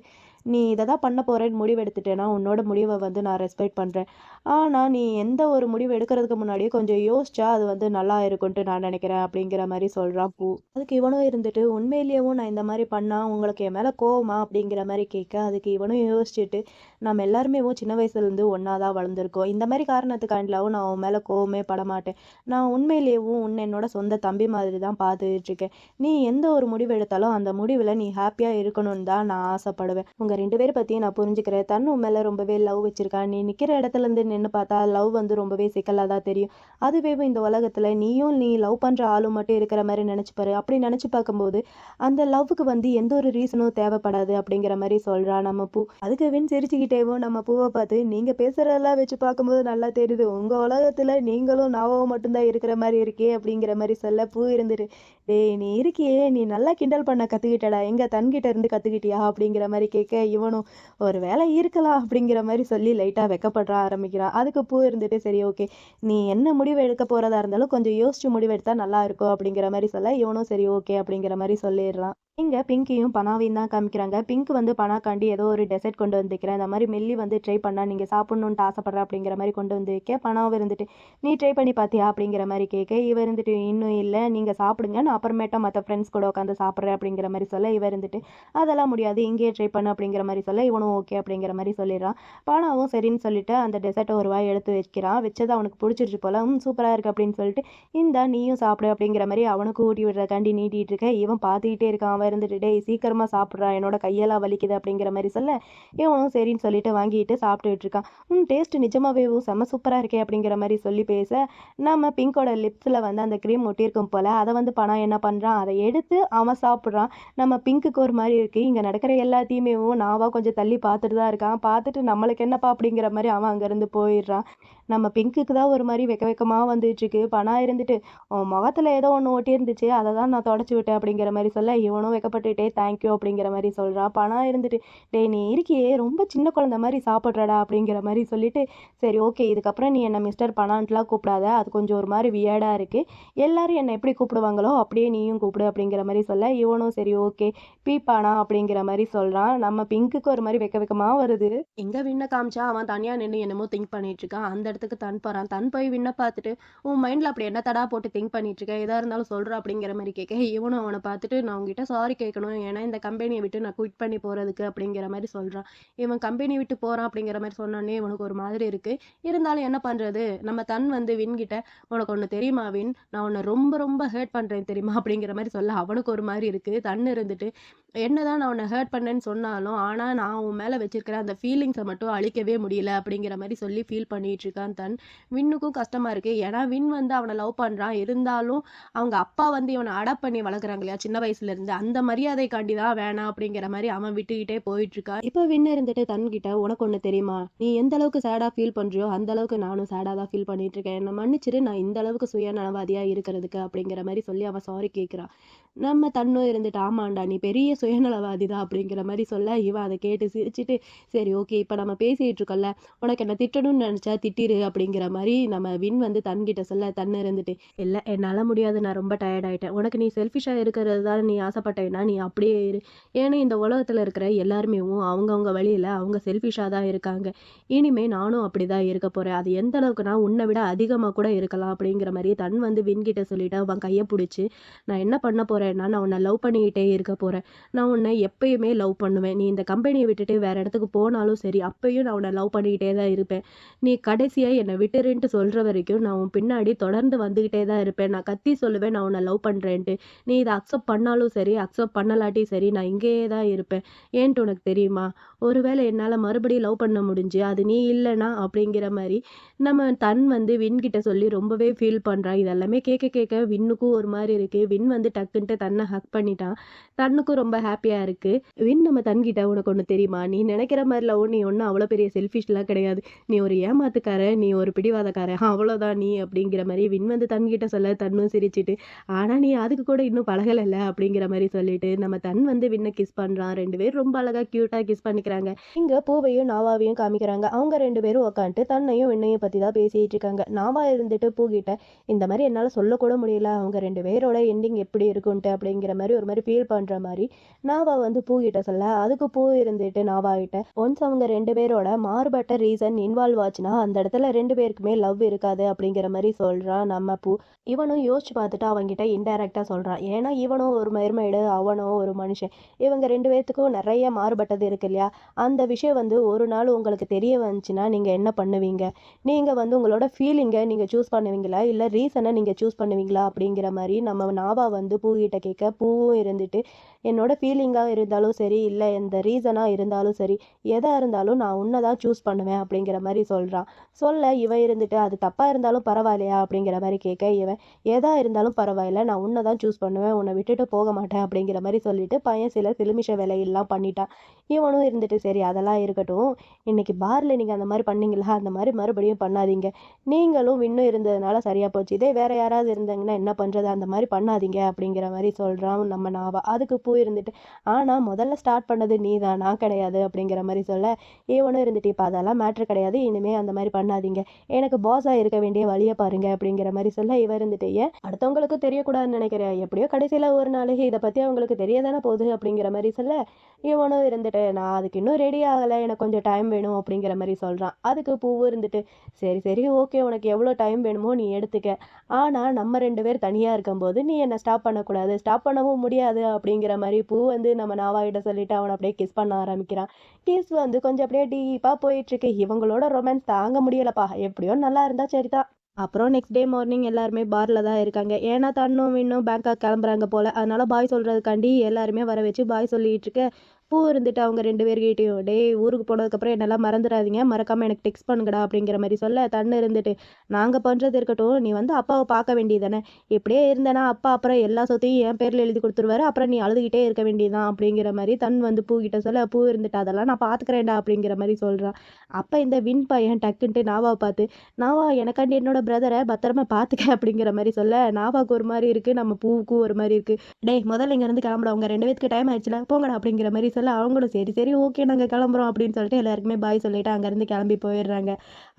நீ இதை தான் பண்ண போகிறேன்னு முடிவெடுத்துட்டேன்னா உன்னோட முடிவை வந்து நான் ரெஸ்பெக்ட் பண்ணுறேன் ஆனால் நீ எந்த ஒரு முடிவு எடுக்கிறதுக்கு முன்னாடியே கொஞ்சம் யோசிச்சா அது வந்து நல்லா இருக்கும்ட்டு நான் நினைக்கிறேன் அப்படிங்கிற மாதிரி சொல்கிறான் பூ. அதுக்கு இவனும் இருந்துட்டு உண்மையிலேயும் நான் இந்த மாதிரி பண்ணால் உங்களுக்கு என் மேலே கோவமா? அப்படிங்கிற மாதிரி கேட்க அதுக்கு இவனும் யோசிச்சுட்டு நம்ம எல்லாருமே சின்ன வயசுலேருந்து ஒன்றா தான் வளர்ந்துருக்கோம். இந்த மாதிரி காரணத்துக்காண்டிலாவும் நான் உன் மேலே கோவமே படமாட்டேன் நான் உண்மையிலேயும் உன்னை என்னோட சொந்த தம்பி மாதிரி தான் பார்த்துட்டு இருக்கேன். நீ எந்த ஒரு முடிவு எடுத்தாலும் அந்த முடிவில் நீ ஹாப்பியாக இருக்கணும்னு தான் நான் ஆசைப்படுவேன். உங்கள் ரெண்டு பேரை பற்றியும் நான் புரிஞ்சுக்கிறேன். தன்னு மேலே ரொம்பவே லவ் வச்சிருக்கா நீ நிற்கிற இடத்துல இருந்து நின்று பார்த்தா லவ் வந்து ரொம்பவே சிக்கலாக தான் தெரியும். அதுவே இந்த உலகத்தில் நீயும் நீ லவ் பண்ணுற ஆளும் மட்டும் இருக்கிற மாதிரி நினச்சிப்பாரு அப்படி நினச்சி பார்க்கும்போது அந்த லவ்வுக்கு வந்து எந்த ஒரு ரீசனும் தேவைப்படாது அப்படிங்கிற மாதிரி சொல்கிறா நம்ம பூ. அதுக்கு வின் சிரிச்சுக்கிட்டேவும் நம்ம பூவை பார்த்து நீங்கள் பேசுகிறதெல்லாம் வச்சு பார்க்கும்போது நல்லா தெரியுது. உங்கள் உலகத்தில் நீங்களும் நாவும் மட்டும்தான் இருக்கிற மாதிரி இருக்கே அப்படிங்கிற மாதிரி சொல்ல பூ இருந்துட்டு டேய் நீ இருக்கியே நீ நல்லா கிண்டல் பண்ண கற்றுக்கிட்டடா எங்கே தன்கிட்ட இருந்து கற்றுக்கிட்டியா அப்படிங்கிற மாதிரி கேட்க இவனும் ஒரு வேலை இருக்கலாம் அப்படிங்கிற மாதிரி சொல்லி லைட்டாக வெக்கப்பட ஆரம்பிக்கிறான் அதுக்கு பூ இருந்துட்டு சரி ஓகே நீ என்ன முடிவு எடுக்க போகிறதா இருந்தாலும் கொஞ்சம் யோசிச்சு முடிவு எடுத்தால் நல்லா இருக்கும் அப்படிங்கிற மாதிரி சொல்ல இவனும் சரி ஓகே அப்படிங்கிற மாதிரி சொல்லிடுறான். இங்கே பிங்கியும் பனாவையும் தான் காமிக்கிறாங்க. பிங்க் வந்து பனாக்காண்டி ஏதோ ஒரு டெசர்ட் கொண்டு வந்துக்கிறேன் இந்த மாதிரி மெல்லி வந்து ட்ரை பண்ணால் நீங்கள் சாப்பிட்ணுன்ட்டு ஆசைப்பட்ற அப்படிங்கிற மாதிரி கொண்டு வந்து வைக்க. பனாவும் இருந்துட்டு நீ ட்ரை பண்ணி பார்த்தியா அப்படிங்கிற மாதிரி கேட்க இவ இருந்துட்டு இன்னும் இல்லை. நீங்கள் சாப்பிடுங்க. நான் அப்புறமேட்டா மற்ற ஃப்ரெண்ட்ஸ் கூட உட்காந்து சாப்பிட்றேன். அப்படிங்கிற மாதிரி சொல்ல இவ இருந்துட்டு அதெல்லாம் முடியாது. இங்கேயே ட்ரை பண்ணு. அப்படிங்கிற மாதிரி சொல்ல இவனும் ஓகே அப்படிங்கிற மாதிரி சொல்லிடுறான் பனாவும் சரின்னு சொல்லிட்டு அந்த டெசர்ட்டை ஒரு வாய் எடுத்து வைக்கிறான் வச்சது அவனுக்கு பிடிச்சிருச்சு போல. சூப்பராக இருக்குது அப்படின்னு சொல்லிட்டு இந்தா நீயும் சாப்பிடு. அப்படிங்கிற மாதிரி அவனுக்கு ஊட்டி விடுறக்காண்டி நீட்டிகிட்டு இருக்க. இவன் பார்த்துக்கிட்டே இருக்கான். அவன் இருந்துட்டு டேய் சீக்கிரமாக சாப்பிட்றான் என்னோட கையெல்லாம் வலிக்குது அப்படிங்கிற மாதிரி சொல்ல இவனும் சரின்னு சொல்லிட்டு வாங்கிட்டு சாப்பிட்டுட்டு இருக்கான். ம் டேஸ்ட் நிஜமாகவே செம்ம சூப்பராக இருக்கே அப்படிங்கிற மாதிரி சொல்லி பேச நம்ம பிங்கோட லிப்ஸில் வந்து அந்த க்ரீம் ஒட்டியிருக்கும் போல் அதை வந்து பணம் என்ன பண்ணுறான் அதை எடுத்து அவன் சாப்பிட்றான். நம்ம பிங்க்குக்கு ஒரு மாதிரி இருக்குது இங்கே நடக்கிற எல்லாத்தையுமே நாவா கொஞ்சம் தள்ளி பார்த்துட்டு தான் இருக்கான். பார்த்துட்டு நம்மளுக்கு என்னப்பா அப்படிங்கிற மாதிரி அவன் அங்கேருந்து போயிடுறான். நம்ம பிங்க்குக்கு தான் ஒரு மாதிரி வெக்க வெக்கமாக வந்துட்டுருக்கு பணம் இருந்துட்டு உன் முகத்தில் ஏதோ ஒன்று ஒட்டி இருந்துச்சு அதை தான் நான் தொடச்சி விட்டேன் அப்படிங்கிற மாதிரி சொல்ல இவனும் வெக்கப்பட்டுட்டே தேங்க்யூ அப்படிங்கிற மாதிரி சொல்கிறா பணம் இருந்துட்டு டேய் நீ இருக்கியே ரொம்ப சின்ன குழந்த மாதிரி சாப்பிட்றடா அப்படிங்கிற மாதிரி சொல்லிட்டு சரி ஓகே இதுக்கப்புறம் நீ என்னை மிஸ்டர் பணான்ட்டுலாம் கூப்பிடாத. அது கொஞ்சம் ஒரு மாதிரி வியர்டாக இருக்குது எல்லாரும் என்னை எப்படி கூப்பிடுவாங்களோ அப்படியே நீயும் கூப்பிடு அப்படிங்கிற மாதிரி சொல்ல இவனும் சரி ஓகே பீ பீப்பானா அப்படிங்கிற மாதிரி சொல்கிறான் நம்ம பிங்க்குக்கு ஒரு மாதிரி வெக்க வெக்கமாக வருது. எங்கே விண்ண காமிச்சா அவன் தனியாக நின்று என்னமோ திங்க் பண்ணிட்டு இருக்கான் அந்த இடத்துக்கு தன் போகிறான் தன் போய் விண்ண பார்த்துட்டு உன் மைண்டில் அப்படி என்ன தடா போட்டு திங்க் பண்ணிட்டு இருக்கேன் எதாக இருந்தாலும் சொல்கிற அப்படிங்கிற மாதிரி கேட்க இவனும் அவனை பார்த்துட்டு நான் உங்ககிட்ட சாரி கேட்கணும் ஏன்னா இந்த கம்பெனியை விட்டு நான் குவிட் பண்ணி போகிறதுக்கு அப்படிங்கிற மாதிரி சொல்கிறான் இவன் கம்பெனி விட்டு போகிறான் அப்படிங்கிற மாதிரி சொன்னோன்னே இவனுக்கு ஒரு மாதிரி இருக்குது இருந்தாலும் என்ன பண்ணுறது நம்ம தன் வந்து வின்கிட்ட உனக்கு ஒன்று தெரியுமா வின்? நான் உன்னை ரொம்ப ரொம்ப ஹேர்ட் பண்ணுறேன் தெரியுமா? அப்படிங்கிற மாதிரி சொல்ல அவனுக்கு ஒரு மாதிரி இருக்குது தன் இருந்துட்டு என்னதான் நான் உன்னை ஹேர்ட் பண்ணேன்னு சொன்னாலும் ஆனால் நான் உன் மேலே வச்சிருக்கிற அந்த ஃபீலிங்ஸை மட்டும் அழிக்கவே முடியல. அப்படிங்கிற மாதிரி சொல்லி ஃபீல் பண்ணிட்டு இருக்கான் தன். வின்னுக்கும் கஷ்டமாக இருக்குது ஏன்னா வின் வந்து அவனை லவ் பண்ணுறான் இருந்தாலும் அவங்க அப்பா வந்து இவனை அடாப்ட் பண்ணி வளர்க்குறாங்க இல்லையா சின்ன வயசுலேருந்து அந்த மரியாதை காண்டி தான் வேணாம் அப்படிங்கிற மாதிரி அவன் விட்டுக்கிட்டே போயிட்டு இருக்கா இப்போ வின்னு இருந்துட்டு தன்கிட்ட உனக்கு ஒன்று தெரியுமா? நீ எந்த அளவுக்கு சேடாக ஃபீல் பண்ணுறியோ அந்த அளவுக்கு நானும் சேடாக தான் ஃபீல் பண்ணிட்டு இருக்கேன் என்னை மன்னிச்சிரு நான் இந்த அளவுக்கு சுயநலவாதியாக இருக்கிறதுக்கு அப்படிங்கிற மாதிரி சொல்லி அவன் சாரி கேட்குறான் நம்ம தன்னும் இருந்துட்டு ஆமாண்டா நீ பெரிய சுயநலவாதி தான் அப்படிங்கிற மாதிரி சொல்ல இவன் அதை கேட்டு சிரிச்சிட்டு சரி ஓகே இப்போ நம்ம பேசிகிட்டு இருக்கோம்ல உனக்கு என்ன திட்டணும்னு நினச்சா திட்டிரு அப்படிங்கிற மாதிரி நம்ம வின் வந்து தன்கிட்ட சொல்ல தன்னு இருந்துட்டு இல்லை என்னால் முடியாது நான் ரொம்ப டயர்ட் ஆகிட்டேன் உனக்கு நீ செல்ஃபிஷாக இருக்கிறது தான் நீ ஆசைப்பட்ட மாட்டேன்னா நீ அப்படியே இரு. ஏன்னா இந்த உலகத்தில் இருக்கிற எல்லாருமே அவங்கவுங்க வழியில் அவங்க செல்ஃபிஷாக தான் இருக்காங்க. இனிமேல் நானும் அப்படி தான் இருக்க போகிறேன் அது எந்த அளவுக்குனா உன்னை விட அதிகமாக கூட இருக்கலாம் அப்படிங்கிற மாதிரி தன் வந்து வின்கிட்ட சொல்லிவிட்டு அவன் கையை பிடிச்சி நான் என்ன பண்ண போகிறேன்னா நான் உன்னை லவ் பண்ணிக்கிட்டே இருக்க போகிறேன் நான் உன்னை எப்பயுமே லவ் பண்ணுவேன். நீ இந்த கம்பெனியை விட்டுட்டு வேறு இடத்துக்கு போனாலும் சரி அப்பயும் நான் உன்னை லவ் பண்ணிக்கிட்டே தான் இருப்பேன். நீ கடைசியாக என்னை விட்டுருன்ட்டு சொல்கிற வரைக்கும் நான் உன் பின்னாடி தொடர்ந்து வந்துக்கிட்டே தான் இருப்பேன். நான் கத்தி சொல்லுவேன் நான் உன்னை லவ் பண்ணுறேன்ட்டு நீ இதை அக்செப்ட் பண்ணாலும் சரி அக்செப்ட் பண்ணலாட்டி சரி நான் இங்கேயே தான் இருப்பேன். ஏன்ட்டு உனக்கு தெரியுமா? ஒருவேளை என்னால் மறுபடியும் லவ் பண்ண முடிஞ்சு அது நீ இல்லைனா அப்படிங்கிற மாதிரி நம்ம தன் வந்து வின்கிட்ட சொல்லி ரொம்பவே ஃபீல் பண்ணுறான் இதெல்லாமே கேட்க கேட்க வின்னுக்கும் ஒரு மாதிரி இருக்குது வின் வந்து டக்குன்ட்டு தன்னை ஹக் பண்ணிட்டான் தன்னுக்கும் ரொம்ப ஹாப்பியாக இருக்குது வின் நம்ம தன்கிட்ட உனக்கு ஒன்று தெரியுமா? நீ நினைக்கிற மாதிரி லவ் நீ ஒன்றும் அவ்வளோ பெரிய செல்ஃபிஷ்லாம் கிடையாது. நீ ஒரு ஏமாத்துக்கார நீ ஒரு பிடிவாதக்கார அவ்வளோதான் நீ அப்படிங்கிற மாதிரி வின் வந்து தன்கிட்ட சொல்ல தன்னும் சிரிச்சிட்டு ஆனால் நீ அதுக்கு கூட இன்னும் பழகலைல்ல? அப்படிங்கிற மாதிரி சொல்லிட்டு நம்ம தன் வந்து வின்ன கிஸ் பண்ணுறான் ரெண்டு பேரும் ரொம்ப அழகாக க்யூட்டாக கிஸ் பண்ணிக்கிறாங்க. இங்கே பூவையும் நாவாவையும் காமிக்கிறாங்க. அவங்க ரெண்டு பேரும் உட்காந்துட்டு தன்னையும் விண்ணையும் பற்றி தான் பேசிகிட்டு இருக்காங்க. நாவா இருந்துட்டு பூகிட்ட இந்த மாதிரி என்னால் சொல்லக்கூட முடியல. அவங்க ரெண்டு பேரோட எண்டிங் எப்படி இருக்குன்ட்டு அப்படிங்கிற மாதிரி ஒரு மாதிரி ஃபீல் பண்ணுற மாதிரி நாவா வந்து பூகிட்ட சொல்ல அதுக்கு பூ இருந்துட்டு நாவாகிட்ட ஒன்ஸ் அவங்க ரெண்டு பேரோட மாறுபட்ட ரீசன் இன்வால்வ் ஆச்சுன்னா அந்த இடத்துல ரெண்டு பேருக்குமே லவ் இருக்காது அப்படிங்கிற மாதிரி சொல்கிறான் நம்ம பூ. இவனும் யோசிச்சு பார்த்துட்டு அவங்ககிட்ட இன்டைரக்டாக சொல்கிறான் ஏன்னா இவனும் ஒரு மெர்மைடு அவனோ ஒரு மனுஷன். இவங்க ரெண்டு பேர்த்துக்கும் நிறைய மாறுபட்டது இருக்கு இல்லையா? அந்த விஷயம் வந்து ஒரு நாள் உங்களுக்கு தெரிய வந்துச்சுன்னா நீங்கள் என்ன பண்ணுவீங்க? நீங்கள் வந்து உங்களோட ஃபீலிங்கை நீங்கள் சூஸ் பண்ணுவீங்களா? இல்லை ரீசனை நீங்கள் சூஸ் பண்ணுவீங்களா? அப்படிங்கிற மாதிரி நம்ம நாவா வந்து பூகிட்ட கேட்க பூவும் இருந்துட்டு என்னோட ஃபீலிங்காக இருந்தாலும் சரி இல்லை எந்த ரீசனாக இருந்தாலும் சரி எதாக இருந்தாலும் நான் உன்னை தான் சூஸ் பண்ணுவேன் அப்படிங்கிற மாதிரி சொல்கிறான் சொல்ல இவன் இருந்துட்டு அது தப்பாக இருந்தாலும் பரவாயில்லையா? அப்படிங்கிற மாதிரி கேட்க இவன் எதாக இருந்தாலும் பரவாயில்ல நான் உன்னை தான் சூஸ் பண்ணுவேன் உன்னை விட்டுட்டு போக மாட்டேன் அப்படிங்கிற மாதிரி சொல்லிட்டு பையன் சில சிலுமிஷ வேலையெல்லாம் பண்ணிட்டான். இவனும் இருந்துட்டு சரி அதெல்லாம் இருக்கட்டும். இன்னைக்கு பாரில் நீங்கள் அந்த மாதிரி பண்ணீங்களா? அந்த மாதிரி மறுபடியும் பண்ணாதீங்க. நீங்களும் இன்னும் இருந்ததுனால சரியாக போச்சு. இதே வேற யாராவது இருந்தாங்கன்னா என்ன பண்ணுறது அந்த மாதிரி பண்ணாதீங்க அப்படிங்கிற மாதிரி சொல்கிறான் நம்ம நாவா. அதுக்கு பூ இருந்துட்டு ஆனால் முதல்ல ஸ்டார்ட் பண்ணது நீ தான் நான் கிடையாது அப்படிங்கிற மாதிரி சொல்ல இவனும் இருந்துட்டு இப்போ அதெல்லாம் மேட்ரு கிடையாது. இனிமேல் அந்த மாதிரி பண்ணாதீங்க. எனக்கு பாஸாக இருக்க வேண்டிய வழியை பாருங்க அப்படிங்கிற மாதிரி சொல்ல இவ இருந்துட்டு ஏன்? அடுத்தவங்களுக்கு தெரியக்கூடாதுன்னு நினைக்கிறேன் எப்படியோ கடைசியில் ஒரு நாளைக்கு இதை பற்றி அவங்களுக்கு தெரிய தானே போகுது அப்படிங்கிற மாதிரி சொல்ல இவனும் இருந்துட்டு நான் அதுக்கு இன்னும் ரெடி ஆகலை எனக்கு கொஞ்சம் டைம் வேணும் அப்படிங்கிற மாதிரி சொல்கிறான் அதுக்கு பூவும் இருந்துட்டு சரி சரி ஓகே உனக்கு எவ்வளோ டைம் வேணுமோ நீ எடுத்துக்க. ஆனால் நம்ம ரெண்டு பேர் தனியாக இருக்கும்போது நீ என்னை ஸ்டாப் பண்ணக்கூடாது. ஸ்டாப் பண்ணவும் முடியாது அப்படிங்கிற மாதிரி பூ வந்து நம்ம நாவாயிட்ட சொல்லிட்டு அவனை அப்படியே கிஸ் பண்ண ஆரம்பிக்கிறான். கிஸ் வந்து கொஞ்சம் அப்படியே டீப்பாக போயிட்டுருக்கு. இவங்களோட ரொமான்ஸ் தாங்க முடியலப்பா. எப்படியோ நல்லா இருந்தா சரிதான். அப்புறம் நெக்ஸ்ட் டே மார்னிங் எல்லாருமே பாரில் தான் இருக்காங்க. ஏன்னா தன்னும் இன்னும் பேங்காக் கிளம்புறாங்க போல். அதனால் பாய் சொல்கிறதுக்காண்டி எல்லாருமே வர வச்சு பாய் சொல்லிகிட்டு இருக்க. பூ இருந்துட்டு அவங்க ரெண்டு பேர்கிட்டையும் டே ஊருக்கு போனதுக்கப்புறம் என்னெல்லாம் மறந்துடாதீங்க மறக்காமல் எனக்கு டெக்ஸ்ட் பண்ணுங்கடா அப்படிங்கிற மாதிரி சொல்ல தன்னு இருந்துட்டு நாங்கள் பண்ணுறது இருக்கட்டும் நீ வந்து அப்பாவை பார்க்க வேண்டியதானே இப்படியே இருந்தேனா அப்பா அப்புறம் எல்லா சொத்தையும் என் பேரில் எழுதி கொடுத்துருவாரு அப்புறம் நீ அழுதுகிட்டே இருக்க வேண்டியதுதான் அப்படிங்கிற மாதிரி தன் வந்து பூக்கிட்ட சொல்ல பூ இருந்துட்டு அதெல்லாம் நான் பார்த்துக்கிறேன்டா அப்படிங்கிற மாதிரி சொல்கிறான் அப்போ இந்த வின் பையன் டக்குன்ட்டு நாவாவை பார்த்து நாவா எனக்காண்டி என்னோட பிரதரை பத்திரமா பார்த்துக்க அப்படிங்கிற மாதிரி சொல்ல நாவாக்கு ஒரு மாதிரி இருக்குது நம்ம பூவுக்கும் ஒரு மாதிரி இருக்குது டேய் முதல்ல இங்கேருந்து கிளம்புடா அவங்க ரெண்டு பேத்துக்கு டைம் ஆயிடுச்சுல போங்கடா அப்படிங்கிற மாதிரி சொல்ல அவங்களும் சரி சரி ஓகே நாங்கள் கிளம்புறோம் அப்படின்னு சொல்லிட்டு எல்லாருக்குமே பாய் சொல்லிவிட்டு அங்கேருந்து கிளம்பி போயிடுறாங்க.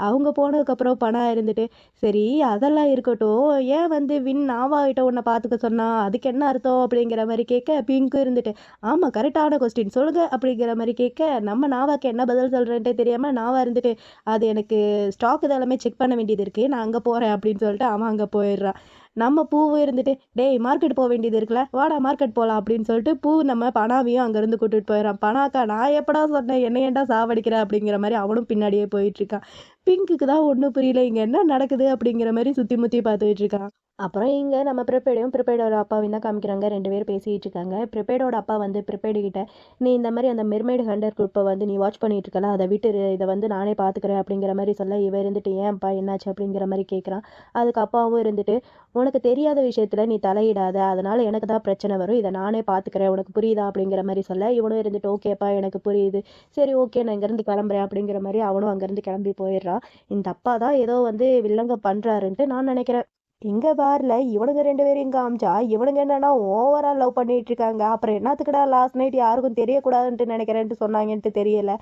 அவங்க போனதுக்கப்புறம் பணம் இருந்துட்டு சரி அதெல்லாம் இருக்கட்டும். ஏன் வந்து வின் நாவாகிட்ட உன்னை பார்த்துக்க சொன்னா? அதுக்கு என்ன அர்த்தம் அப்படிங்கிற மாதிரி கேட்க பிங்க்கும் இருந்துட்டு ஆமாம் கரெக்டான கொஸ்டின் சொல்லுங்க அப்படிங்கிற மாதிரி கேட்க நம்ம நாவாக்கு என்ன பதில் சொல்கிறேன்ட்டே தெரியாமல் நாவா இருந்துட்டு அது எனக்கு ஸ்டாக் இதெல்லாமே செக் பண்ண வேண்டியது இருக்குது நான் அங்கே போகிறேன் அப்படின்னு சொல்லிட்டு அவன் அங்கே போயிடுறான். நம்ம பூவும் இருந்துட்டு டேய் மார்க்கெட் போக வேண்டியது இருக்குல்ல வாடா மார்க்கெட் போகலாம் அப்படின்னு சொல்லிட்டு பூ நம்ம பணாவையும் அங்கேருந்து கூட்டிகிட்டு போயிடறான். பணாக்கா நான் எப்படா சொன்னேன் என்ன ஏன்டா சாவடிக்கிற? அப்படிங்கிற மாதிரி அவனும் பின்னாடியே போயிட்டுருக்கான் பிங்க்குக்கு தான் ஒன்றும் புரியல. இங்கே என்ன நடக்குது அப்படிங்கிற மாதிரி சுற்றி முற்றி பார்த்துக்கிட்டு இருக்கான். அப்புறம் இங்கே நம்ம ப்ரிப்பேடையும் ப்ரிப்பேடோட அப்பாவையும் தான் காமிக்கிறாங்க. ரெண்டு பேரும் பேசிகிட்டு இருக்காங்க. ப்ரிப்பேடோட அப்பா வந்து ப்ரிப்பேடுக்கிட்ட நீ இந்த மாதிரி அந்த மெர்மைடு ஹண்டர் குரூப்பை வந்து நீ வாட்ச் பண்ணிட்டு இருக்கல அதை விட்டு இதை வந்து நானே பார்த்துக்கிறேன் அப்படிங்கிற மாதிரி சொல்ல இவன் இருந்துட்டு ஏன்ப்பா என்னாச்சு? அப்படிங்கிற மாதிரி கேட்குறான் அதுக்கு அப்பாவும் இருந்துட்டு உனக்கு தெரியாத விஷயத்தில் நீ தலையிடாத. அதனால் எனக்கு தான் பிரச்சனை வரும். இதை நானே பார்த்துக்கிறேன். உனக்கு புரியுதா? அப்படிங்கிற மாதிரி சொல்ல இவனும் இருந்துட்டு ஓகேப்பா எனக்கு புரியுது. சரி ஓகே நான் இங்கேருந்து கிளம்புறேன் அப்படிங்கிற மாதிரி அவனும் அங்கேருந்து கிளம்பி போயிடுறான். இந்த அப்பா தான் ஏதோ வந்து வில்லங்க பண்ணுறாருன்ட்டு நான் நினைக்கிறேன். இங்கே பாரில் இவனுங்க ரெண்டு பேரும் இங்கே அமிச்சா இவனுங்க என்னன்னா ஓவரால் லவ் பண்ணிட்டு இருக்காங்க அப்புறம் என்னத்துக்குடா லாஸ்ட் நைட் யாருக்கும் தெரியக்கூடாதுன்ட்டு நினைக்கிறேன்ட்டு சொன்னாங்கன்ட்டு தெரியல.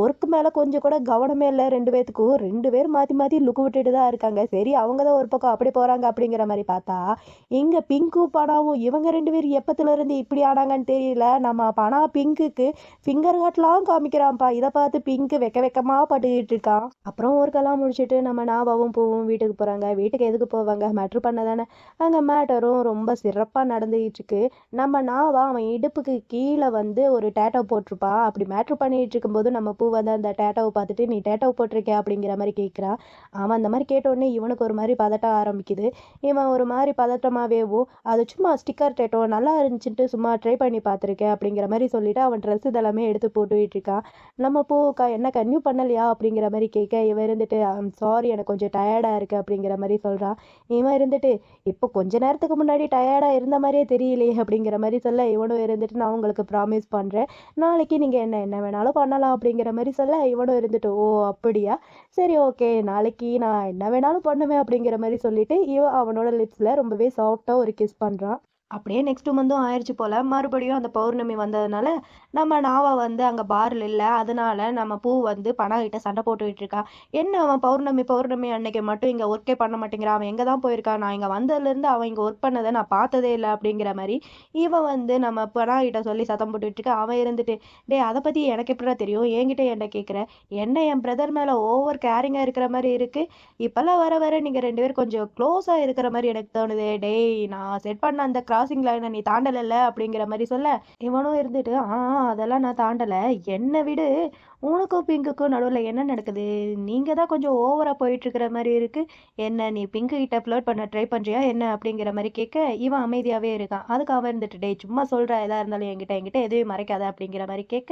ஒர்க்கு மேலே கொஞ்சம் கூட கவனமே இல்லை ரெண்டு பேத்துக்கும். ரெண்டு பேர் மாற்றி மாற்றி லுக்கு விட்டுட்டு தான் இருக்காங்க. சரி அவங்க தான் ஒரு பக்கம் அப்படி போகிறாங்க அப்படிங்கிற மாதிரி பார்த்தா இங்கே பிங்க்கும் பணாவும் இவங்க ரெண்டு பேரும் எப்பத்துல இருந்து இப்படி ஆனாங்கன்னு தெரியல. நம்ம பணா பிங்குக்கு ஃபிங்கர் காட்லாம் காமிக்கிறான்ப்பா. இதை பார்த்து பிங்க்கு வெக்க வெக்கமாக பட்டுக்கிட்டு இருக்கான். அப்புறம் ஒர்க்கெல்லாம் முடிச்சுட்டு நம்ம நாபாவும் பூவும் வீட்டுக்கு போகிறாங்க வீட்டுக்கு எதுக்கு போவாங்க? மேட்ரு பண்ண தானே அங்கே மேட்டரும் ரொம்ப சிறப்பாக நடந்துகிட்ருக்கு நம்ம நாவா அவன் இடுப்புக்கு கீழே வந்து ஒரு டேட்டோ போட்டிருப்பான் அப்படி மேட்ரு பண்ணிகிட்டு இருக்கும்போது நம்ம பூ வந்து அந்த டேட்டோவை பார்த்துட்டு நீ டேட்டோ போட்டிருக்கே அப்படிங்கிற மாதிரி கேட்குறான் அவன் அந்த மாதிரி கேட்டோடனே இவனுக்கு ஒரு மாதிரி பதட்ட ஆரம்பிக்குது. இவன் ஒரு மாதிரி பதட்டமாகவேவோ அது சும்மா ஸ்டிக்கர் டேட்டோ நல்லா இருந்துச்சுட்டு சும்மா ட்ரை பண்ணி பார்த்துருக்கேன் அப்படிங்கிற மாதிரி சொல்லிட்டு அவன் ட்ரெஸ் இதெல்லாமே எடுத்து போட்டுக்கிட்டு இருக்கான் நம்ம பூக்கா என்ன கன்யூ பண்ணலையா? அப்படிங்கிற மாதிரி கேட்க இவன் இருந்துட்டு சாரி எனக்கு கொஞ்சம் டயர்டாக இருக்குது அப்படிங்கிற மாதிரி சொல்கிறான் இவன் இருந்துட்டு இப்போ கொஞ்ச நேரத்துக்கு முன்னாடி டயர்டாக இருந்த மாதிரியே தெரியலையே அப்படிங்கிற மாதிரி சொல்ல இவனும் இருந்துட்டு நான் உங்களுக்கு ப்ராமிஸ் பண்ணுறேன் நாளைக்கு நீங்கள் என்ன என்ன வேணாலும் பண்ணலாம் அப்படிங்கிற மாதிரி சொல்ல இவனும் இருந்துட்டு ஓ அப்படியா? சரி ஓகே நாளைக்கு நான் என்ன வேணாலும் பண்ணுவேன் அப்படிங்கிற மாதிரி சொல்லிட்டு இவன் அவனோட லிப்ஸில் ரொம்பவே சாஃப்டாக ஒரு கிஸ் பண்ணுறான் அப்படியே நெக்ஸ்ட் மந்தும் ஆயிடுச்சு போல் மறுபடியும் அந்த பௌர்ணமி வந்ததுனால நம்ம நாவா வந்து அங்கே பாரில் இல்லை. அதனால நம்ம பூ வந்து பணம் கிட்ட சண்டை போட்டுக்கிட்டு இருக்கா. என்ன அவன் பௌர்ணமி பௌர்ணமி அன்னைக்கு மட்டும் இங்கே ஒர்க்கே பண்ண மாட்டேங்கிறான் அவன் எங்கே தான் போயிருக்கான் நான் இங்கே வந்ததுலேருந்து அவன் இங்கே ஒர்க் பண்ணதை நான் பார்த்ததே இல்லை அப்படிங்கிற மாதிரி இவன் வந்து நம்ம பணம் கிட்ட சொல்லி சத்தம் போட்டுட்டு இருக்கா. அவன் இருந்துட்டு டேய் அதை பற்றி எனக்கு எப்படிடா தெரியும்? என்கிட்ட என்ன கேட்குற என்ன என் பிரதர் மேலே ஓவர் கேரிங்காக இருக்கிற மாதிரி இருக்குது இப்போல்லாம் வர வர நீங்கள் ரெண்டு பேரும் கொஞ்சம் க்ளோஸாக இருக்கிற மாதிரி எனக்கு தோணுது. டேய் நான் செட் பண்ண அந்த கிராசிங் லைனை நீ தாண்டலைல்ல அப்படிங்கிற மாதிரி சொல்ல. இவனும் இருந்துட்டு ஆ அதெல்லாம் நான் தாண்டலை. என்னை விடு. உனக்கும் பிங்குக்கும் நடுவில் என்ன நடக்குது? நீங்கள் தான் கொஞ்சம் ஓவராக போயிட்டுருக்கிற மாதிரி இருக்குது என்ன நீ பிங்கு கிட்ட ஃப்ளோட் பண்ண ட்ரை பண்ணுறியா என்ன? அப்படிங்கிற மாதிரி கேட்க இவன் அமைதியாகவே இருக்கான். அதுக்கு அவன் இருந்துட்டு டேய் சும்மா சொல்கிற எதாக இருந்தாலும் என்கிட்ட என்கிட்ட எதுவும் மறைக்காத. அப்படிங்கிற மாதிரி கேட்க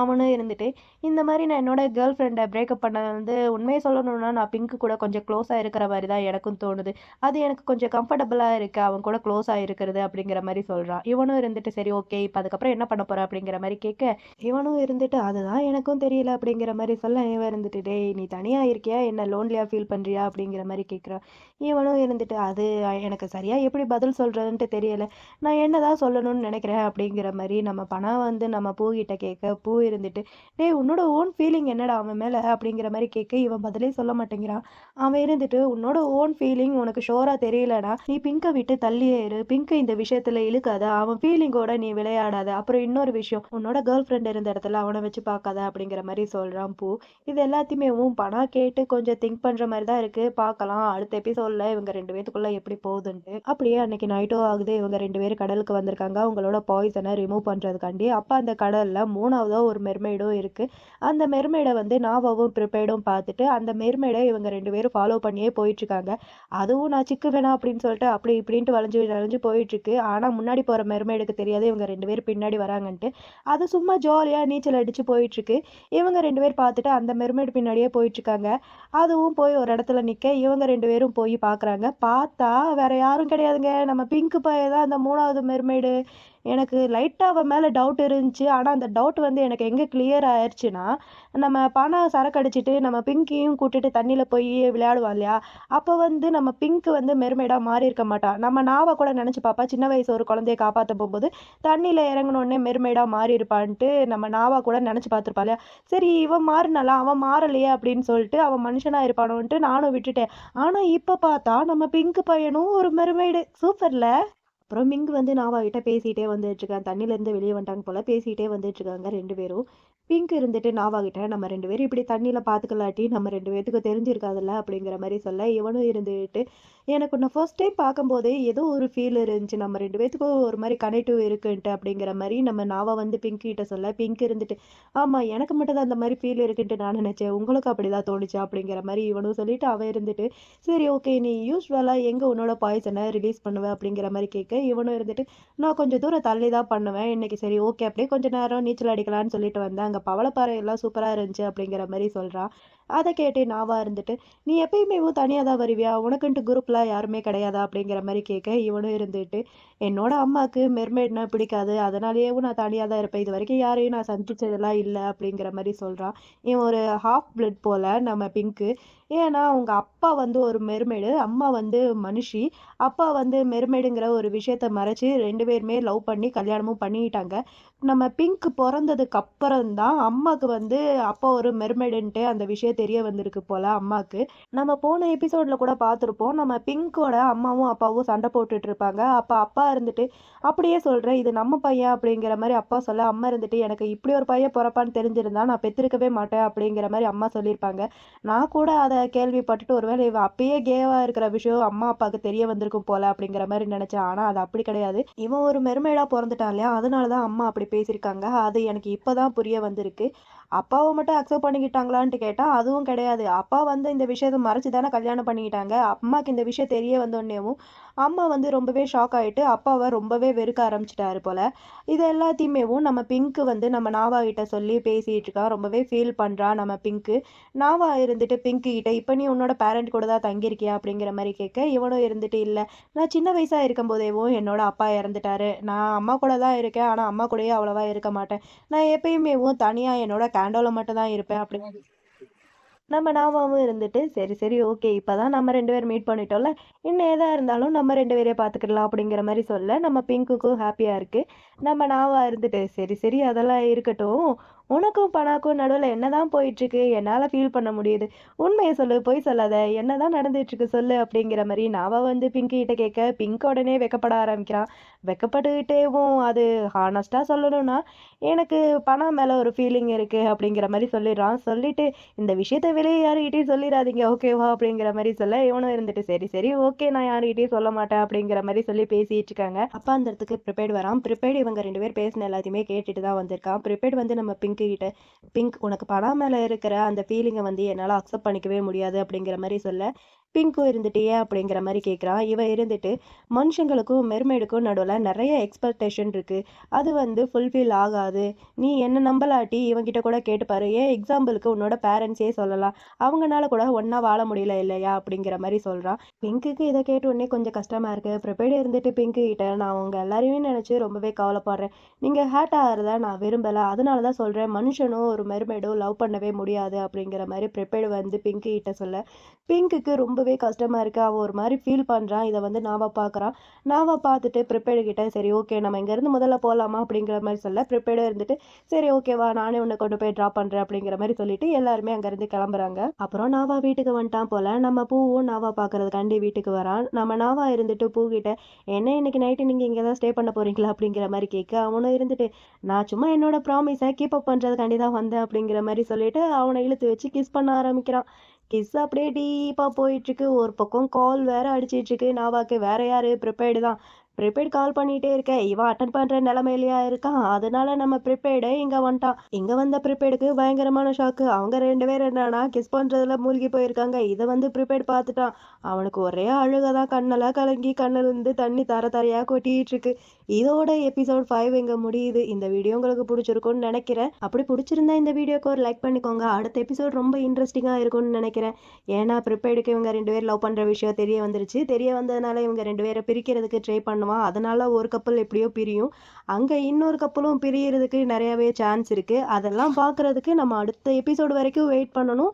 அவனும் இருந்துட்டு இந்த மாதிரி நான் என்னோட கேர்ள் ஃப்ரெண்டை பிரேக்கப் பண்ணது வந்து உண்மையை சொல்லணும்னா நான் பிங்க்கு கூட கொஞ்சம் க்ளோஸாக இருக்கிற மாதிரி தான் எனக்கும் தோணுது. அது எனக்கு கொஞ்சம் கம்ஃபர்டபுளாக இருக்குது அவன் கூட க்ளோஸாக இருக்கிறது. அப்படிங்கிற மாதிரி சொல்கிறான் இவனும் இருந்துட்டு சரி ஓகே இப்போ அதுக்கப்புறம் என்ன பண்ண போகிறா அப்படிங்கிற மாதிரி கேட்க இவனும் இருந்துட்டு அதுதான் எனக்கும் தெரியல அப்படிங்கிற மாதிரி சொல்ல இவன் இருந்துட்டு டேய் நீ தனியாக இருக்கியா? என்ன லோன்லியாக ஃபீல் பண்ணுறியா அப்படிங்கிற மாதிரி கேட்குறான் இவனும் இருந்துட்டு அது எனக்கு சரியாக எப்படி பதில் சொல்கிறதுன்ட்டு தெரியல. நான் என்னதான் சொல்லணும்னு நினைக்கிறேன் அப்படிங்கிற மாதிரி நம்ம பணம் வந்து நம்ம பூகிட்ட கேட்க பூ இருந்துட்டு டேய் உன்னோட ஓன் ஃபீலிங் என்னடா அவன் மேலே? அப்படிங்கிற மாதிரி கேட்க இவன் பதிலே சொல்ல மாட்டேங்கிறான். அவன் இருந்துட்டு உன்னோட ஓன் ஃபீலிங் உனக்கு ஷோராக தெரியலனா நீ பிங்கை விட்டு தள்ளியே இரு. பிங்கை இந்த விஷயத்தில் இழுக்காத. அவன் ஃபீலிங்கோட நீ விளையாடாத. அப்புறம் இன்னொரு விஷயம் உன்னோட கேர்ள் ஃப்ரெண்ட் இருந்த இடத்துல அவனை வச்சு பார்க்காத அப்படிங்கிற மாதிரி சொல்கிறான் பூ. இது எல்லாத்தையுமே உன் பணம் கேட்டு கொஞ்சம் திங்க் பண்ணுற மாதிரி தான் இருக்குது பார்க்கலாம். அடுத்த எபிசோடில் இவங்க ரெண்டு பேத்துக்குள்ளே எப்படி போகுதுன்ட்டு. அப்படியே அன்னைக்கு நைட்டோ ஆகுது. இவங்க ரெண்டு பேரும் கடலுக்கு வந்திருக்காங்க. அவங்களோட பாய்சனை ரிமூவ் பண்ணுறதுக்காண்டி அப்போ அந்த கடலில் மூணாவதோ ஒரு மெர்மைடும் இருக்குது அந்த மெர்மைடை வந்து நாவாவும் ப்ரிப்பேர்டும் பார்த்துட்டு அந்த மெர்மைடை இவங்க ரெண்டு பேரும் ஃபாலோ பண்ணியே போயிட்டுருக்காங்க. அதுவும் நான் சிக்கு வேணாம் அப்படின்னு சொல்லிட்டு அப்படி இப்படின்ட்டு வளைஞ்சு வளைஞ்சு போயிட்டுருக்கு. ஆனால் முன்னாடி போகிற மெர்மைடுக்கு தெரியாது. இவங்க ரெண்டு பேரும் பின்னாடி வராங்கன்ட்டு. அது சும்மா ஜாலியாக நீச்சல் அடித்து போயிட்டுருக்கு. இவங்க ரெண்டு பேர் பார்த்துட்டு அந்த மெர்மைடு பின்னாடியே போயிட்டுருக்காங்க. அதுவும் போய் ஒரு இடத்துல நிற்க இவங்க ரெண்டு பேரும் போய் பார்க்குறாங்க. பார்த்தா வேற யாரும் கிடையாதுங்க. நம்ம பிங்க் பாய தான் அந்த மூணாவது மெர்மேடு எனக்கு லைட்டாக அவன் மேலே டவுட் இருந்துச்சு. ஆனால் அந்த டவுட் வந்து எனக்கு எங்கே கிளியர் ஆயிடுச்சுன்னா நம்ம பணம் சரக்கு அடிச்சுட்டு நம்ம பிங்கியும் கூட்டிட்டு தண்ணியில் போய் விளையாடுவோம் இல்லையா? அப்போ வந்து நம்ம பிங்க் வந்து மெர்மைடாக மாறி இருக்க மாட்டான் நம்ம நாவை கூட நினச்சி பாப்பா சின்ன வயசு ஒரு குழந்தைய காப்பாற்ற போகும்போது தண்ணியில் இறங்கினோடனே மெர்மைடாக மாறி இருப்பான்ட்டு நம்ம நாவா கூட நினச்சி பார்த்துருப்பா இல்லையா? சரி இவன் மாறினால அவன் மாறலையே அப்படின்னு சொல்லிட்டு அவன் மனுஷனாக இருப்பானோன்ட்டு நானும் விட்டுட்டேன். ஆனால் இப்போ பார்த்தா நம்ம பிங்க் பையனும் ஒரு மெர்மைடு சூப்பரில்? அப்புறம் மிங்கு வந்து நாவா கிட்ட பேசிகிட்டே வந்துட்டுருக்கேன் தண்ணியிலேருந்து வெளியே வந்துட்டாங்க போல் பேசிகிட்டே வந்துட்டுருக்காங்க ரெண்டு பேரும். பிங்க் இருந்துட்டு நாவா கிட்ட நம்ம ரெண்டு பேரும் இப்படி தண்ணியில் பார்த்துக்கலாட்டி நம்ம ரெண்டு பேர்த்துக்கு தெரிஞ்சிருக்காதுல்ல அப்படிங்கிற மாதிரி சொல்ல இவனும் இருந்துட்டு எனக்கு நான் ஃபர்ஸ்ட் டைம் பார்க்கும்போதே ஏதோ ஒரு ஃபீல் இருந்துச்சு. நம்ம ரெண்டு பேத்துக்கும் ஒரு மாதிரி கனெக்டிவ் இருக்குன்ட்டு அப்படிங்கிற மாதிரி நம்ம நாவா வந்து பிங்க் கிட்ட சொல்ல பிங்க் இருந்துட்டு ஆமாம் எனக்கு மட்டும் தான் அந்த மாதிரி ஃபீல் இருக்குன்ட்டு நான் நினச்சேன். உங்களுக்கு அப்படி தான் தோணுச்சு அப்படிங்கிற மாதிரி இவனும் சொல்லிட்டு அவன் இருந்துட்டு சரி ஓகே நீ யூஸ்வலாக எங்கே உன்னோட பாய்சனை ரிலீஸ் பண்ணுவேன் அப்படிங்கிற மாதிரி கேட்க இவனும் இருந்துட்டு நான் கொஞ்சம் தூரம் தள்ளி தான் பண்ணுவேன். இன்னைக்கு சரி ஓகே அப்படியே கொஞ்சம் நேரம் நீச்சல் அடிக்கலான்னு சொல்லிட்டு வந்தேன். அங்கே பவளப்பாறை எல்லாம் சூப்பராக இருந்துச்சு அப்படிங்கிற மாதிரி சொல்கிறான் அதை கேட்டு நாவாக இருந்துட்டு நீ எப்பயுமே தனியாக தான் வருவியா? உனக்குன்ட்டு குரூப்லாம் யாருமே கிடையாதா? அப்படிங்கிற மாதிரி கேட்க இவனும் இருந்துட்டு என்னோட அம்மாவுக்கு மெர்மேட்னா பிடிக்காது. அதனாலேயும் நான் தனியாக தான் இருப்பேன். இது வரைக்கும் யாரையும் நான் சந்திச்சதெல்லாம் இல்லை. அப்படிங்கிற மாதிரி சொல்கிறான் இவன் ஒரு ஹாஃப் பிளட் போல் நம்ம பிங்க்கு ஏன்னா அவங்க அப்பா வந்து ஒரு மெருமேடு அம்மா வந்து மனுஷி. அப்பா வந்து மெருமேடுங்கிற ஒரு விஷயத்த மறைச்சி ரெண்டு பேருமே லவ் பண்ணி கல்யாணமும் பண்ணிட்டாங்க. நம்ம பிங்க் பிறந்ததுக்கு அப்புறம் தான் அம்மாவுக்கு வந்து அப்பா ஒரு மெருமேடுன்ட்டு அந்த விஷயம் தெரிய வந்திருக்கு போல அம்மாவுக்கு நம்ம போன எபிசோடில் கூட பார்த்துருப்போம். நம்ம பிங்கோட அம்மாவும் அப்பாவும் சண்டை போட்டுட்டு இருப்பாங்க. அப்போ அப்பா இருந்துட்டு அப்படியே சொல்கிறேன் இது நம்ம பையன் அப்படிங்கிற மாதிரி அப்பா சொல்ல அம்மா இருந்துட்டு எனக்கு இப்படி ஒரு பையன் பிறப்பான்னு தெரிஞ்சிருந்தா நான் பெற்றிருக்கவே மாட்டேன் அப்படிங்கிற மாதிரி அம்மா சொல்லியிருப்பாங்க. நான் கூட அதை கேள்விப்பட்டுட்டு ஒருவேளை இவன் அப்பயே கேவா இருக்கிற விஷயம் அம்மா அப்பாவுக்கு தெரிய வந்திருக்கும் போல அப்படிங்கிற மாதிரி நினைச்சேன் ஆனால் அது அப்படி கிடையாது. இவன் ஒரு மெருமேடா பிறந்துட்டான் இல்லையா? அதனால தான் அம்மா அப்படி பேசியிருக்காங்க. அது எனக்கு இப்பதான் புரிய வந்திருக்கு. அப்பாவை மட்டும் அக்செப்ட் பண்ணிக்கிட்டாங்களான்ட்டு கேட்டால் அதுவும் கிடையாது. அப்பா வந்து இந்த விஷயத்தை மறைச்சி தானே கல்யாணம் பண்ணிக்கிட்டாங்க. அம்மாவுக்கு இந்த விஷயம் தெரிய வந்தோடனேவும் அம்மா வந்து ரொம்பவே ஷாக் ஆகிட்டு அப்பாவை ரொம்பவே வெறுக்க ஆரம்பிச்சிட்டாரு போல். இது எல்லாத்தையுமேவும் நம்ம பிங்க்கு வந்து நம்ம நாவா கிட்ட சொல்லி பேசிகிட்டு இருக்கா. ரொம்பவே ஃபீல் பண்ணுறா நம்ம பிங்க்கு. நாவா இருந்துட்டு பிங்க்கு கிட்ட இப்போ நீ உன்னோட பேரண்ட் கூட தான் தங்கியிருக்கியா? அப்படிங்கிற மாதிரி கேட்க இவனும் இருந்துட்டு இல்லை. நான் சின்ன வயசாக இருக்கும் போதேவும் என்னோட அப்பா இறந்துட்டாரு. நான் அம்மா கூட தான் இருக்கேன். ஆனால் அம்மா கூடயே அவ்வளோவா இருக்க மாட்டேன். நான் எப்பயுமேவும் தனியாக என்னோட கேண்டோவில் மட்டும் தான் இருப்பேன். அப்படின்னு நம்ம நாமாவும் இருந்துட்டு சரி சரி ஓகே இப்போ தான் நம்ம ரெண்டு பேரும் மீட் பண்ணிட்டோம்ல இன்னும் எதாக இருந்தாலும் நம்ம ரெண்டு பேரே பார்த்துக்கிடலாம் அப்படிங்கிற மாதிரி சொல்ல நம்ம பிங்குக்கும் ஹாப்பியாக இருக்குது நம்ம நாவாக இருந்துட்டு சரி சரி அதெல்லாம் இருக்கட்டும். உனக்கும் பனாக்கும் நடுவில் என்ன தான் போயிட்டுருக்கு? என்னால் ஃபீல் பண்ண முடியுது. உண்மையை சொல்லு போய் சொல்லாத. என்ன தான் நடந்துட்டுருக்கு சொல்லு அப்படிங்கிற மாதிரி நாவா வந்து பிங்கிட்ட கேட்க பிங்க் உடனே வெக்கப்பட ஆரம்பிக்கிறான். வெக்கப்பட்டுக்கிட்டேவும் அது ஹானஸ்ட்டாக சொல்லணும்னா எனக்கு பணம் மேலே ஒரு ஃபீலிங் இருக்குது அப்படிங்கிற மாதிரி சொல்லிடுறான். சொல்லிவிட்டு இந்த விஷயத்தை வெளியே யாருக்கிட்டையும் சொல்லிடாதீங்க ஓகேவா அப்படிங்கிற மாதிரி சொல்ல இவனும் இருந்துட்டு சரி சரி ஓகே நான் யாருக்கிட்டையும் சொல்ல மாட்டேன் அப்படிங்கிற மாதிரி சொல்லி பேசிட்டு இருக்காங்க. அப்பா அந்த இடத்துக்கு ப்ரிப்பேர்ட் வரான். ப்ரிப்பேர்ட் இவங்க ரெண்டு பேர் பேசின எல்லாத்தையுமே கேட்டுட்டு தான் வந்திருக்கான். ப்ரிப்பேர்ட் வந்து நம்ம பிங்க் கிட்ட பிங்க் உனக்கு பணம் மேலே இருக்கிற அந்த ஃபீலிங்கை வந்து என்னால் அக்செப்ட் பண்ணிக்கவே முடியாது அப்படிங்கிற மாதிரி சொல்ல. பிங்க்கும் இருந்துட்டு ஏன் அப்படிங்கிற மாதிரி கேட்குறான் இவன் இருந்துட்டு மனுஷங்களுக்கும் மெர்மைடுக்கும் நடுவில் நிறைய எக்ஸ்பெக்டேஷன் இருக்குது அது வந்து ஃபுல்ஃபில் ஆகாது. நீ என்ன நம்பலாட்டி? இவங்கிட்ட கூட கேட்டுப்பாரு ஏன் எக்ஸாம்பிளுக்கு உன்னோட பேரண்ட்ஸே சொல்லலாம். அவங்கனால கூட ஒன்றா வாழ முடியல இல்லையா? அப்படிங்கிற மாதிரி சொல்கிறான் பிங்க்குக்கு இதை கேட்ட உடனே கொஞ்சம் கஷ்டமாக இருக்குது ப்ரிப்பேர்டு இருந்துட்டு பிங்க்கு கிட்ட நான் உங்கள் எல்லாரையுமே நினச்சி ரொம்பவே கவலைப்படுறேன். நீங்கள் ஹேட் ஆகிறத நான் விரும்பலை. அதனால தான் சொல்கிறேன் மனுஷனும் ஒரு மெர்மைடோ லவ் பண்ணவே முடியாது அப்படிங்கிற மாதிரி ப்ரிப்பேர்டு வந்து பிங்க்கு கிட்ட சொல்ல. பிங்க்குக்கு ரொம்பவே கஷ்டமாக இருக்குது அவன் ஒரு மாதிரி ஃபீல் பண்ணுறான் இதை வந்து நாவா பார்க்குறான் நாவா பார்த்துட்டு ப்ரிப்பேர்டு கிட்டே சரி ஓகே நம்ம இங்கேருந்து முதல்ல போகலாமா அப்படிங்கிற மாதிரி சொல்ல ப்ரிப்பேர்டு இருந்துட்டு சரி ஓகேவா நானே உன்னை கொண்டு போய் ட்ராப் பண்ணுறேன் அப்படிங்கிற மாதிரி சொல்லிட்டு எல்லாருமே அங்கேருந்து கிளம்புறாங்க. அப்புறம் நாவா வீட்டுக்கு வந்துட்டான் போல். நம்ம பூவும் நாவா பார்க்கறதுக்காண்டி வீட்டுக்கு வரான். நம்ம நாவா இருந்துட்டு பூ கிட்ட என்ன இன்னைக்கு நைட்டு நீங்கள் இங்கே தான் ஸ்டே பண்ண போகிறீங்களா அப்படிங்கிற மாதிரி கேட்க அவனும் இருந்துட்டு நான் சும்மா என்னோட ப்ராமிஸை கீப் அப் பண்ணுறதுக்காண்டி தான் வந்தேன். அப்படிங்கிற மாதிரி சொல்லிட்டு அவனை இழுத்து வச்சு கிஸ் பண்ண ஆரம்பிக்கிறான். கிஸ் அப்படியே டீப்பாக போயிட்டுருக்கு ஒரு பக்கம் கால் வேற அடிச்சிட்ருக்கு நாவாக்கு வேற யாரு? ப்ரிப்பேர்டு தான். ப்ரிப்பேர்ட் கால் பண்ணிகிட்டே இருக்கேன். இவன் அட்டன் பண்ணுற நிலைமையிலயா இருக்கான் அதனால நம்ம ப்ரிப்பேர்டு இங்கே வந்துட்டான். இங்கே வந்த ப்ரிப்பேர்டுக்கு பயங்கரமான ஷாக்கு அவங்க ரெண்டு பேரும் என்னன்னா கிஸ் பண்றதுல மூழ்கி போயிருக்காங்க. இதை வந்து ப்ரிப்பேர்ட் பார்த்துட்டான். அவனுக்கு ஒரே அழுகதான் கண்ணெல்லாம் கலங்கி கண்ணில் இருந்து தண்ணி தர தரையாக கொட்டிட்டு இருக்கு. இதோட எபிசோட் ஃபைவ் இங்கே முடியுது. இந்த வீடியோ உங்களுக்கு பிடிச்சிருக்கும்னு நினைக்கிறேன். அப்படி பிடிச்சிருந்தா இந்த வீடியோக்கு ஒரு லைக் பண்ணிக்கோங்க. அடுத்த எபிசோட் ரொம்ப இன்ட்ரெஸ்டிங்காக இருக்கும்னு நினைக்கிறேன். ஏன்னா ப்ரிப்பேர்டுக்கு இவங்க ரெண்டு பேர் லவ் பண்ணுற விஷயம் தெரிய வந்துருச்சு. தெரிய வந்ததுனால இவங்க ரெண்டு பேரை பிரிக்கிறதுக்கு ட்ரை பண்ணுவான் அதனால ஒரு கப்பல் எப்படியோ பிரியும். அங்கே இன்னொரு கப்பலும் பிரியறதுக்கு நிறையவே சான்ஸ் இருக்குது அதெல்லாம் பார்க்குறதுக்கு நம்ம அடுத்த எபிசோடு வரைக்கும் வெயிட் பண்ணணும்.